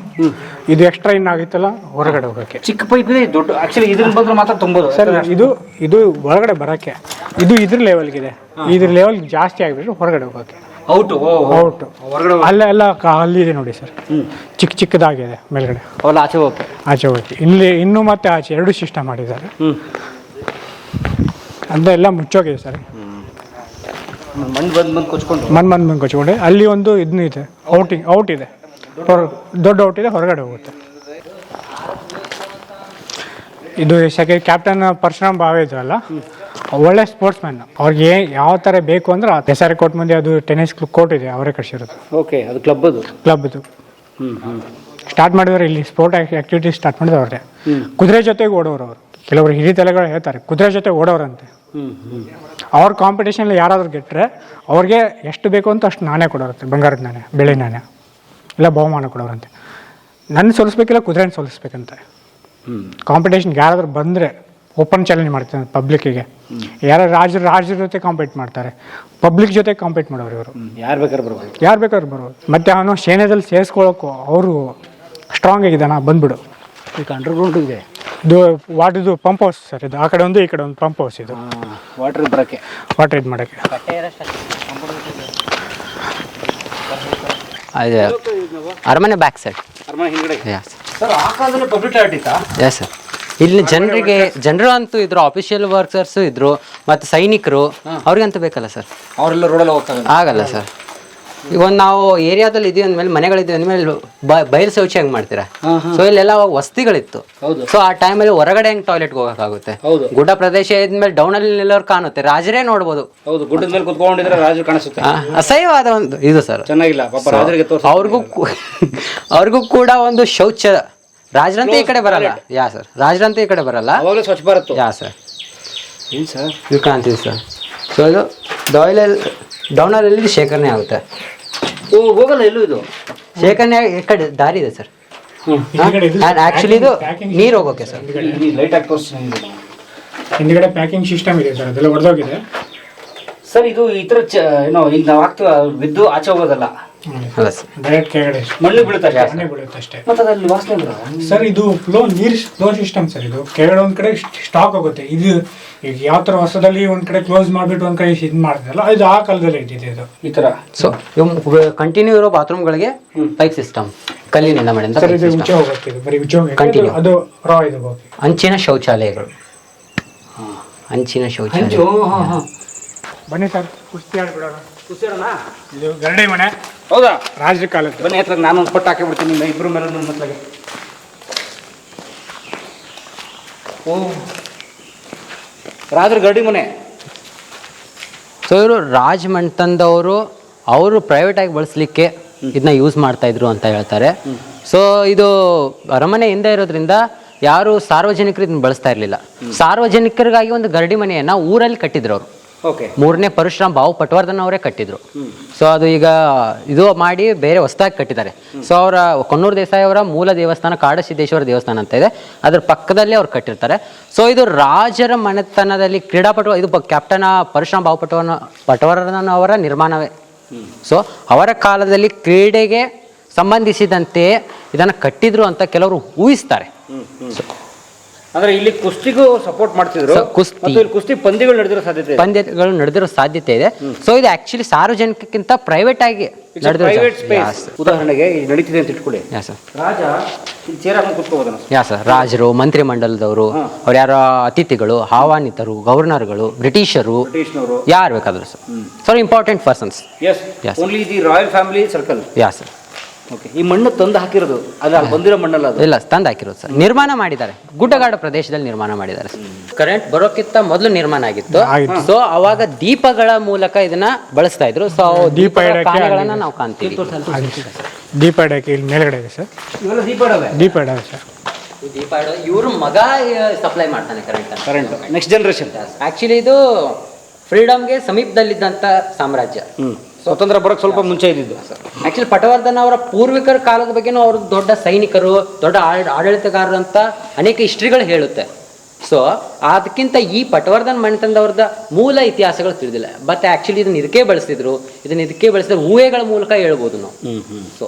ಇದು ಎಕ್ಸ್ಟ್ರಾ ಇನ್ ಆಗಿತ್ತಲ್ಲ ಹೊರಗಡೆ ಹೋಗೋಕ್ಕೆ. ಚಿಕ್ಕ ಪೈಪ್ ಇದೆ ದೊಡ್ಡ ಆಕ್ಚುಲಿ ಇದ್ರ ಬಂದ್ರೆ ಮಾತ್ರ ತುಂಬೋದು. ಸರ್ ಇದು ಇದು ಒಳಗಡೆ ಬರೋಕ್ಕೆ. ಇದು ಇದ್ರ ಲೆವೆಲ್ಗಿದೆ ಇದ್ರ ಲೆವೆಲ್ ಜಾಸ್ತಿ ಆಗಿಬಿಟ್ರೆ ಹೊರಗಡೆ ಹೋಗೋಕ್ಕೆ. ಔಟು ಔಟ್ ಹೊರಗಡೆ ಅಲ್ಲೇ ಎಲ್ಲ ಕ- ಅಲ್ಲಿದೆ ನೋಡಿ ಸರ್. ಚಿಕ್ಕ ಚಿಕ್ಕದಾಗಿದೆ ಮೇಲ್ಗಡೆ. ಅವೆಲ್ಲ ಆಚೆ ಹೋಗಿ. ಆಚೆ ಹೋಗಿ. ಇಲ್ಲಿ ಇನ್ನೂ ಮತ್ತೆ ಆಚೆ ಎರಡು ಸಿಸ್ಟಮ್ ಮಾಡಿದ್ದಾರೆ. ಹ್ಮ್. ಅಂದರೆ ಎಲ್ಲ ಮುಚ್ಚೋಗಿದೆ ಸರ್. ಮಣ್ಣು ಬಂದು ಬಂದು ಕೊಚ್ಕೊಂಡು. ಮನ್ ಮನ್ ಕೊಚ್ಕೊಂಡೆ. ಅಲ್ಲಿ ಒಂದು ಇದನ್ನ ಇದೆ. ಔಟಿಂಗ್ ಔಟ್ ಇದೆ. ಹೊರ ದೊಡ್ಡ ಔಟ್ ಇದೆ ಹೊರಗಡೆ ಹೋಗುತ್ತೆ. ಇದು ಸೆಕೆಂಡ್ ಕ್ಯಾಪ್ಟನ್ ಪರಶುರಾಮ್ ಭಾವೆ ಇದ್ರಲ್ಲ. ಒಳ್ಳೆ ಸ್ಪೋರ್ಟ್ಸ್ ಮ್ಯಾನ್ ಅವ್ರಿಗೆ ಯಾವ ತರ ಬೇಕು ಅಂದ್ರೆ ಹೆಸರು ಕೋಟ್ ಮುಂದೆ ಅದು ಟೆನ್ನಿಸ್ ಕೋರ್ಟ್ ಇದೆ ಅವರೇ ಕಟ್ಸಿರೋದು. ಓಕೆ ಅದು ಕ್ಲಬ್ ಅದು ಕ್ಲಬ್ದು ಸ್ಟಾರ್ಟ್ ಮಾಡಿದವರು ಇಲ್ಲಿ ಸ್ಪೋರ್ಟ್ ಆಕ್ಟಿವಿಟಿ ಸ್ಟಾರ್ಟ್ ಮಾಡಿದ್ರು ಅವ್ರೆ. ಕುದುರೆ ಜೊತೆಗೆ ಓಡೋರು ಅವರು. ಕೆಲವರು ಹಿರಿ ತಲೆಗಳು ಹೇಳ್ತಾರೆ ಕುದುರೆ ಜೊತೆ ಓಡೋರಂತೆ. ಅವ್ರ ಕಾಂಪಿಟೇಷನ್ ಯಾರಾದ್ರೂ ಗೆಟ್ಟರೆ ಅವ್ರಿಗೆ ಎಷ್ಟು ಬೇಕು ಅಂತ ಅಷ್ಟು ನಾನೇ ಕೊಡೋರಂತೆ ಬಂಗಾರದ ನಾಣ್ಯ ಬೆಳೆ ನಾಣ್ಯ ಇಲ್ಲ ಬಹುಮಾನ ಕೊಡೋರಂತೆ. ನನ್ನ ಸೋಲಿಸ್ಬೇಕಿಲ್ಲ ಕುದುರೆನ ಸೋಲಿಸ್ಬೇಕಂತೆ. ಹ್ಞೂ ಕಾಂಪಿಟೇಷನ್ಗೆ ಯಾರಾದ್ರೂ ಬಂದರೆ ಓಪನ್ ಚಾಲೆಂಜ್ ಮಾಡ್ತಾರೆ ಪಬ್ಲಿಕ್ಕಿಗೆ. ಯಾರು ರಾಜರು ರಾಜರ ಜೊತೆ ಕಾಂಪೀಟ್ ಮಾಡ್ತಾರೆ. ಪಬ್ಲಿಕ್ ಜೊತೆ ಕಾಂಪೀಟ್ ಮಾಡೋರು ಇವರು. ಯಾರು ಬೇಕಾದ್ರೆ ಬರ್ಬೋದು. ಯಾರು ಬೇಕಾದ್ರೂ ಬರ್ಬೋದು. ಮತ್ತು ಅವನು ಸೇನೆದಲ್ಲಿ ಸೇರಿಸ್ಕೊಳ್ಳೋಕ್ಕೂ ಅವರು ಸ್ಟ್ರಾಂಗ್ ಆಗಿದ್ದಾನ ಬಂದ್ಬಿಡು. ಈಗ ಅಂಡರ್ಗ್ರೌಂಡ್ ಇದೆ. ಇದು ವಾಟರ್ ಇದು ಪಂಪ್ ಹೌಸ್ ಸರ್ ಇದು ಆ ಕಡೆ ಒಂದು ಈ ಕಡೆ ಒಂದು ಪಂಪ್ ಹೌಸ್ ಇದು. ವಾಟರ್ ಬರೋಕ್ಕೆ. ವಾಟರ್ ಇದು ಮಾಡೋಕ್ಕೆ. ಅದು ಅರಮನೆ ಬ್ಯಾಕ್ ಸೈಡ್ ಅರಮನೆ ಹಿಂದ್ಗಡೆ ಸರ್ ಆ ಕಾಲದಲ್ಲಿ ಪಬ್ಲಿಕ್ ಆಗಿತ್ತಾ ಎಸ್ ಸರ್ ಇಲ್ಲಿ ಜನರಿಗೆ ಜನರು ಅಂತೂ ಇದ್ರು ಆಫಿಷಿಯಲ್ ವರ್ಕರ್ಸ್ ಇದ್ರು ಮತ್ತೆ ಸೈನಿಕರು ಅವ್ರಿಗಂತೂ ಬೇಕಲ್ಲ ಸರ್? ಅವರೆಲ್ಲ ರೋಡಲ್ಲಿ ಹೋಗ್ತಾರೆ ಆಗಲ್ಲ ಸರ್. ಈಗ ಒಂದು ನಾವು ಏರಿಯಾದಲ್ಲಿ ಇದೀವಿ ಅಂದ್ಮೇಲೆ ಮನೆಗಳಿದ್ದೀವಿ ಅಂದ್ಮೇಲೆ ಬಯಲು ಶೌಚ ಹೆಂಗ್ ಮಾಡ್ತೀರಾ? ಸೊ ಇಲ್ಲೆಲ್ಲ ವಸ್ತಿಗಳಿತ್ತು. ಸೊ ಆ ಟೈಮಲ್ಲಿ ಹೊರಗಡೆ ಹೆಂಗ್ ಟಾಯ್ಲೆಟ್ ಹೋಗೋಕ್ಕಾಗುತ್ತೆ. ಗುಡ್ಡ ಪ್ರದೇಶ ಇದ್ಮೇಲೆ ಅಲ್ಲಿ ನಿಲ್ಲೋರು ಕಾಣುತ್ತೆ. ರಾಜರೇ ನೋಡ್ಬೋದು. ಹೌದು ಗುಡ್ಡದ ಮೇಲೆ ಕುತ್ಕೊಂಡಿದ್ರೆ ರಾಜರು ಕಾಣಿಸುತ್ತೆ. ಅಸಹ್ಯವಾದ ಒಂದು ಇದು ಸರ್. ಚೆನ್ನಾಗಿಲ್ಲ ಅವ್ರಿಗೂ ಅವ್ರಿಗೂ ಕೂಡ ಒಂದು ಶೌಚ ರಾಜರಂತೆ ಈ ಕಡೆ ಬರಲ್ಲ. ಯಾ ಸರ್ ರಾಜರಂತೆ ಈ ಕಡೆ ಬರಲ್ಲ. ಅವಾಗಲೇ ಸ್ವಚ್ಛ ಭಾರತ್. Yeah sir. ಏನು ಸರ್? ಇದು ಕಾಣ್ತೀವಿ ಸರ್ ಸೊ ಇದು ಡಾಯ್ಲಲ್ಲಿ ಎಲ್ಲಿ ಶೇಖರಣೆ ಆಗುತ್ತೆ. ಓ ಹೋಗಲ್ಲ ಎಲ್ಲೂ ಇದು? ಶೇಖರಣೆ ಈ ಕಡೆ ದಾರಿ ಇದೆ ಸರ್ ಆ್ಯಕ್ಚುಲಿ ಇದು ಆಕ್ಚುಲಿ ಇದು ನೀರು ಹೋಗೋಕೆ ಸರ್ ಲೈಟ್ ಆಗಿ ಹಿಂದ್ಗಡೆ ಪ್ಯಾಕಿಂಗ್ ಸಿಸ್ಟಮ್ ಇದೆ ಸರ್ ಅದೆಲ್ಲ ಹೊಡೆದೋಗಿದೆ ಸರ್ ಇದು ಈ ಥರ ಚ ಏನೋ ಈಗ ನಾವು ಹಾಕ್ತೀವಿ ಬಿದ್ದು ಆಚೆ ಹೋಗೋದಲ್ಲ. ಅಲ್ಲ ಸರ್ ಡೈರೆಕ್ಟ್ ಕೆಳಗಡೆ. ಮಣ್ಣು ಬೀಳುತ್ತೆ ಅಷ್ಟೇ ಬೀಳುತ್ತೆ ಅಷ್ಟೇ. ಮತ್ತೆ ವಾಸನೆ? ಸರ್ ಇದು ಫ್ಲೋ ನೀರ್ ಫ್ಲೋ ಸಿಸ್ಟಮ್ ಸರ್ ಇದು ಕೆಳಗಡೆ ಒಂದ್ ಕಡೆ ಸ್ಟಾಕ್ ಆಗುತ್ತೆ. ಇದು ಈಗ ಯಾವ ತರ ಹೊಸದಲ್ಲಿ ಒಂದ್ ಕಡೆ ಕ್ಲೋಸ್ ಮಾಡ್ಬಿಟ್ಟು ಒಂದ್ ಕಡೆ ಇದು ಮಾಡ್ತಿರಲ್ಲ ಇದು ಆ ಕಾಲದಲ್ಲಿ ಇದ್ದಿದೆ ಇದು. ಈ ಥರ ಸೊ ಕಂಟಿನ್ಯೂ ಇರೋ ಬಾತ್ರೂಮ್ಗಳಿಗೆ ಪೈಪ್ ಸಿಸ್ಟಮ್ ಕಲ್ಲಿನಿಂದ ಮಾಡಿದ ಸರ್ ಇದು ಉಚ್ಚ ಹೋಗುತ್ತೆ ಇದು ಬರೀ ಉಚ್ಚ Continue. ಅದು ರಾ ಇದು ಹೋಗಿ ಅಂಚಿನ ಶೌಚಾಲಯಗಳು. ಅಂಚಿನ ಶೌಚಾಲಯ. ಹಂಚು ಹಾಂ ಹಾಂ. ಬನ್ನಿ ಸರ್ ಕುಸ್ತಿ ಆಡ್ಬಿಡೋಣ. ಇದು ಗರಡಿ ಮನೆ. ಹೌದಾ? ರಾಜರ ಕಾಲದ್ದು. ಬನ್ನಿ ಹತ್ರ ನಾನು ಒಂದು ಪಟ್ಟು ಹಾಕಿ ಬಿಡ್ತೀನಿ ನಿಮ್ಮ ಇಬ್ಬರು ಮೇಲೆ ನನ್ನ ಮಕ್ಕಳಿಗೆ ಓ. ರಾಜರ ಗರಡಿ ಮನೆ. ಸೊ ಇವರು ರಾಜ್ ಮಂಟಂದವರು ಅವರು ಪ್ರೈವೇಟ್ ಆಗಿ ಬಳಸಲಿಕ್ಕೆ ಇದನ್ನ ಯೂಸ್ ಮಾಡ್ತಾ ಇದ್ರು ಅಂತ ಹೇಳ್ತಾರೆ. ಸೊ ಇದು ಅರಮನೆ ಹಿಂದೆ ಇರೋದ್ರಿಂದ ಯಾರು ಸಾರ್ವಜನಿಕರು ಇದನ್ನ ಬಳಸ್ತಾ ಇರಲಿಲ್ಲ. ಸಾರ್ವಜನಿಕರಿಗಾಗಿ ಒಂದು ಗರಡಿ ಮನೆಯನ್ನ ಊರಲ್ಲಿ ಕಟ್ಟಿದ್ರು ಅವರು. ಮೂರನೇ ಪರಶುರಾಮ್ ಬಾವು ಪಟವರ್ಧನ್ ಅವರೇ ಕಟ್ಟಿದ್ರು. ಸೊ ಅದು ಈಗ ಇದು ಮಾಡಿ ಬೇರೆ ಹೊಸದಾಗಿ ಕಟ್ಟಿದ್ದಾರೆ. ಸೊ ಅವರ ಕೊನ್ನೂರು ದೇಸಾಯಿ ಅವರ ಮೂಲ ದೇವಸ್ಥಾನ ಕಾಡಸಿದ್ದೇಶ್ವರ ದೇವಸ್ಥಾನ ಅಂತ ಇದೆ. ಅದ್ರ ಪಕ್ಕದಲ್ಲಿ ಅವ್ರು ಕಟ್ಟಿರ್ತಾರೆ. ಸೊ ಇದು ರಾಜರ ಮನೆತನದಲ್ಲಿ ಕ್ರೀಡಾಪಟು ಇದು ಕ್ಯಾಪ್ಟನ್ ಪರಶುರಾಮ್ ಬಾವು ಪಟವನ ಪಟವರ್ಧನ್ ಅವರ ನಿರ್ಮಾಣವೇ. ಸೊ ಅವರ ಕಾಲದಲ್ಲಿ ಕ್ರೀಡೆಗೆ ಸಂಬಂಧಿಸಿದಂತೆ ಇದನ್ನು ಕಟ್ಟಿದ್ರು ಅಂತ ಕೆಲವರು ಊಹಿಸ್ತಾರೆ. ಅಂದ್ರೆ ಇಲ್ಲಿ ಕುಸ್ತಿಗೂ ಸಪೋರ್ಟ್ ಮಾಡ್ತಿದ್ರು. ಕುಸ್ತಿ. ಕುಸ್ತಿ ಪಂದ್ಯಗಳು ನಡೆದಿರೋ ಸಾಧ್ಯತೆ ಪಂದ್ಯಗಳು ನಡೆದಿರೋ ಸಾಧ್ಯತೆ ಇದೆ. ಸೊ ಇದು ಆಕ್ಚುಲಿ ಸಾರ್ವಜನಿಕಕ್ಕಿಂತ ಪ್ರೈವೇಟ್ ಆಗಿ ಉದಾಹರಣೆಗೆ ನಡೀತಿದೆ ಅಂತ ಇಟ್ಕೊಳ್ಳಿ. ಯಾ ಸರ್ ರಾಜ ಯಾ ಸರ್ ರಾಜರು ಮಂತ್ರಿಮಂಡಲದವರು ಅವ್ರು ಯಾರ ಅತಿಥಿಗಳು ಆಹ್ವಾನಿತರು ಗವರ್ನರ್ಗಳು ಬ್ರಿಟಿಷರು ಯಾರು ಬೇಕಾದ್ರು sir sir important persons yes only the royal family circle yeah sir okay ಈ ಮಣ್ಣು ತಂದು ಹಾಕಿರೋದು ಅದು ಅಲ್ಲಿ ಬಂದಿರೋ ಮಣ್ಣಲ್ಲ ಅದು? ಇಲ್ಲ ತಂದು ಹಾಕಿರೋದು ಸರ್. ನಿರ್ಮಾಣ ಮಾಡಿದ್ದಾರೆ. ಗುಡ್ಡಗಾಡು ಪ್ರದೇಶದಲ್ಲಿ ನಿರ್ಮಾಣ ಮಾಡಿದ್ದಾರೆ ಕರೆಂಟ್ ಬರೋಕ್ಕಿಂತ ಮೊದಲು ನಿರ್ಮಾಣ ಆಗಿತ್ತು. ಸೊ ಅವಾಗ ದೀಪಗಳ ಮೂಲಕ ಇದನ್ನ ಬಳಸ್ತಾ ಇದ್ರು. ಸೊ ದೀಪ ಕಾಣೆಗಳನ್ನ ನಾವು ಕಾಣ್ತೀವಿ. ದೀಪ ಇಡಕ್ಕೆ ಇಲ್ಲಿ ಮೇಲ್ಗಡೆ ಇದೆ ಸರ್. ಇವೆಲ್ಲ ದೀಪ ಇಡವೆ? ದೀಪ ಇಡವೆ ಸರ್. ದೀಪ ಇವ್ರ ಮಗ ಸಪ್ಲೈ ಮಾಡ್ತಾನೆ current current next generation actually ಇದು ಫ್ರೀಡಮ್ಗೆ ಸಮೀಪದಲ್ಲಿದ್ದಂಥ ಸಾಮ್ರಾಜ್ಯ. ಹ್ಮ್. ಸ್ವತಂತ್ರ ಬರೋಕ್ಕೆ ಸ್ವಲ್ಪ ಮುಂಚೆ ಇದ್ದಿದ್ದು. ಆ್ಯಕ್ಚುಲಿ ಪಟವರ್ಧನ್ ಅವರ ಪೂರ್ವಿಕರ ಕಾಲದ ಬಗ್ಗೆನೂ ಅವರು ದೊಡ್ಡ ಸೈನಿಕರು ದೊಡ್ಡ ಆಡಳಿತಗಾರರು ಅಂತ ಅನೇಕ ಹಿಸ್ಟ್ರಿಗಳು ಹೇಳುತ್ತೆ. ಸೊ ಅದಕ್ಕಿಂತ ಈ ಪಟವರ್ಧನ್ ಮಣಿತಂದವ್ರದ ಮೂಲ ಇತಿಹಾಸಗಳು ತಿಳಿದಿಲ್ಲ. ಬಟ್ ಆ್ಯಕ್ಚುಲಿ ಇದನ್ನ ಇದಕ್ಕೆ ಬಳಸ್ತಿದ್ರು. ಇದನ್ನ ಇದಕ್ಕೆ ಬಳಸಿದ್ರೆ ಊಹೆಗಳ ಮೂಲಕ ಹೇಳ್ಬೋದು ನಾವು. ಸೊ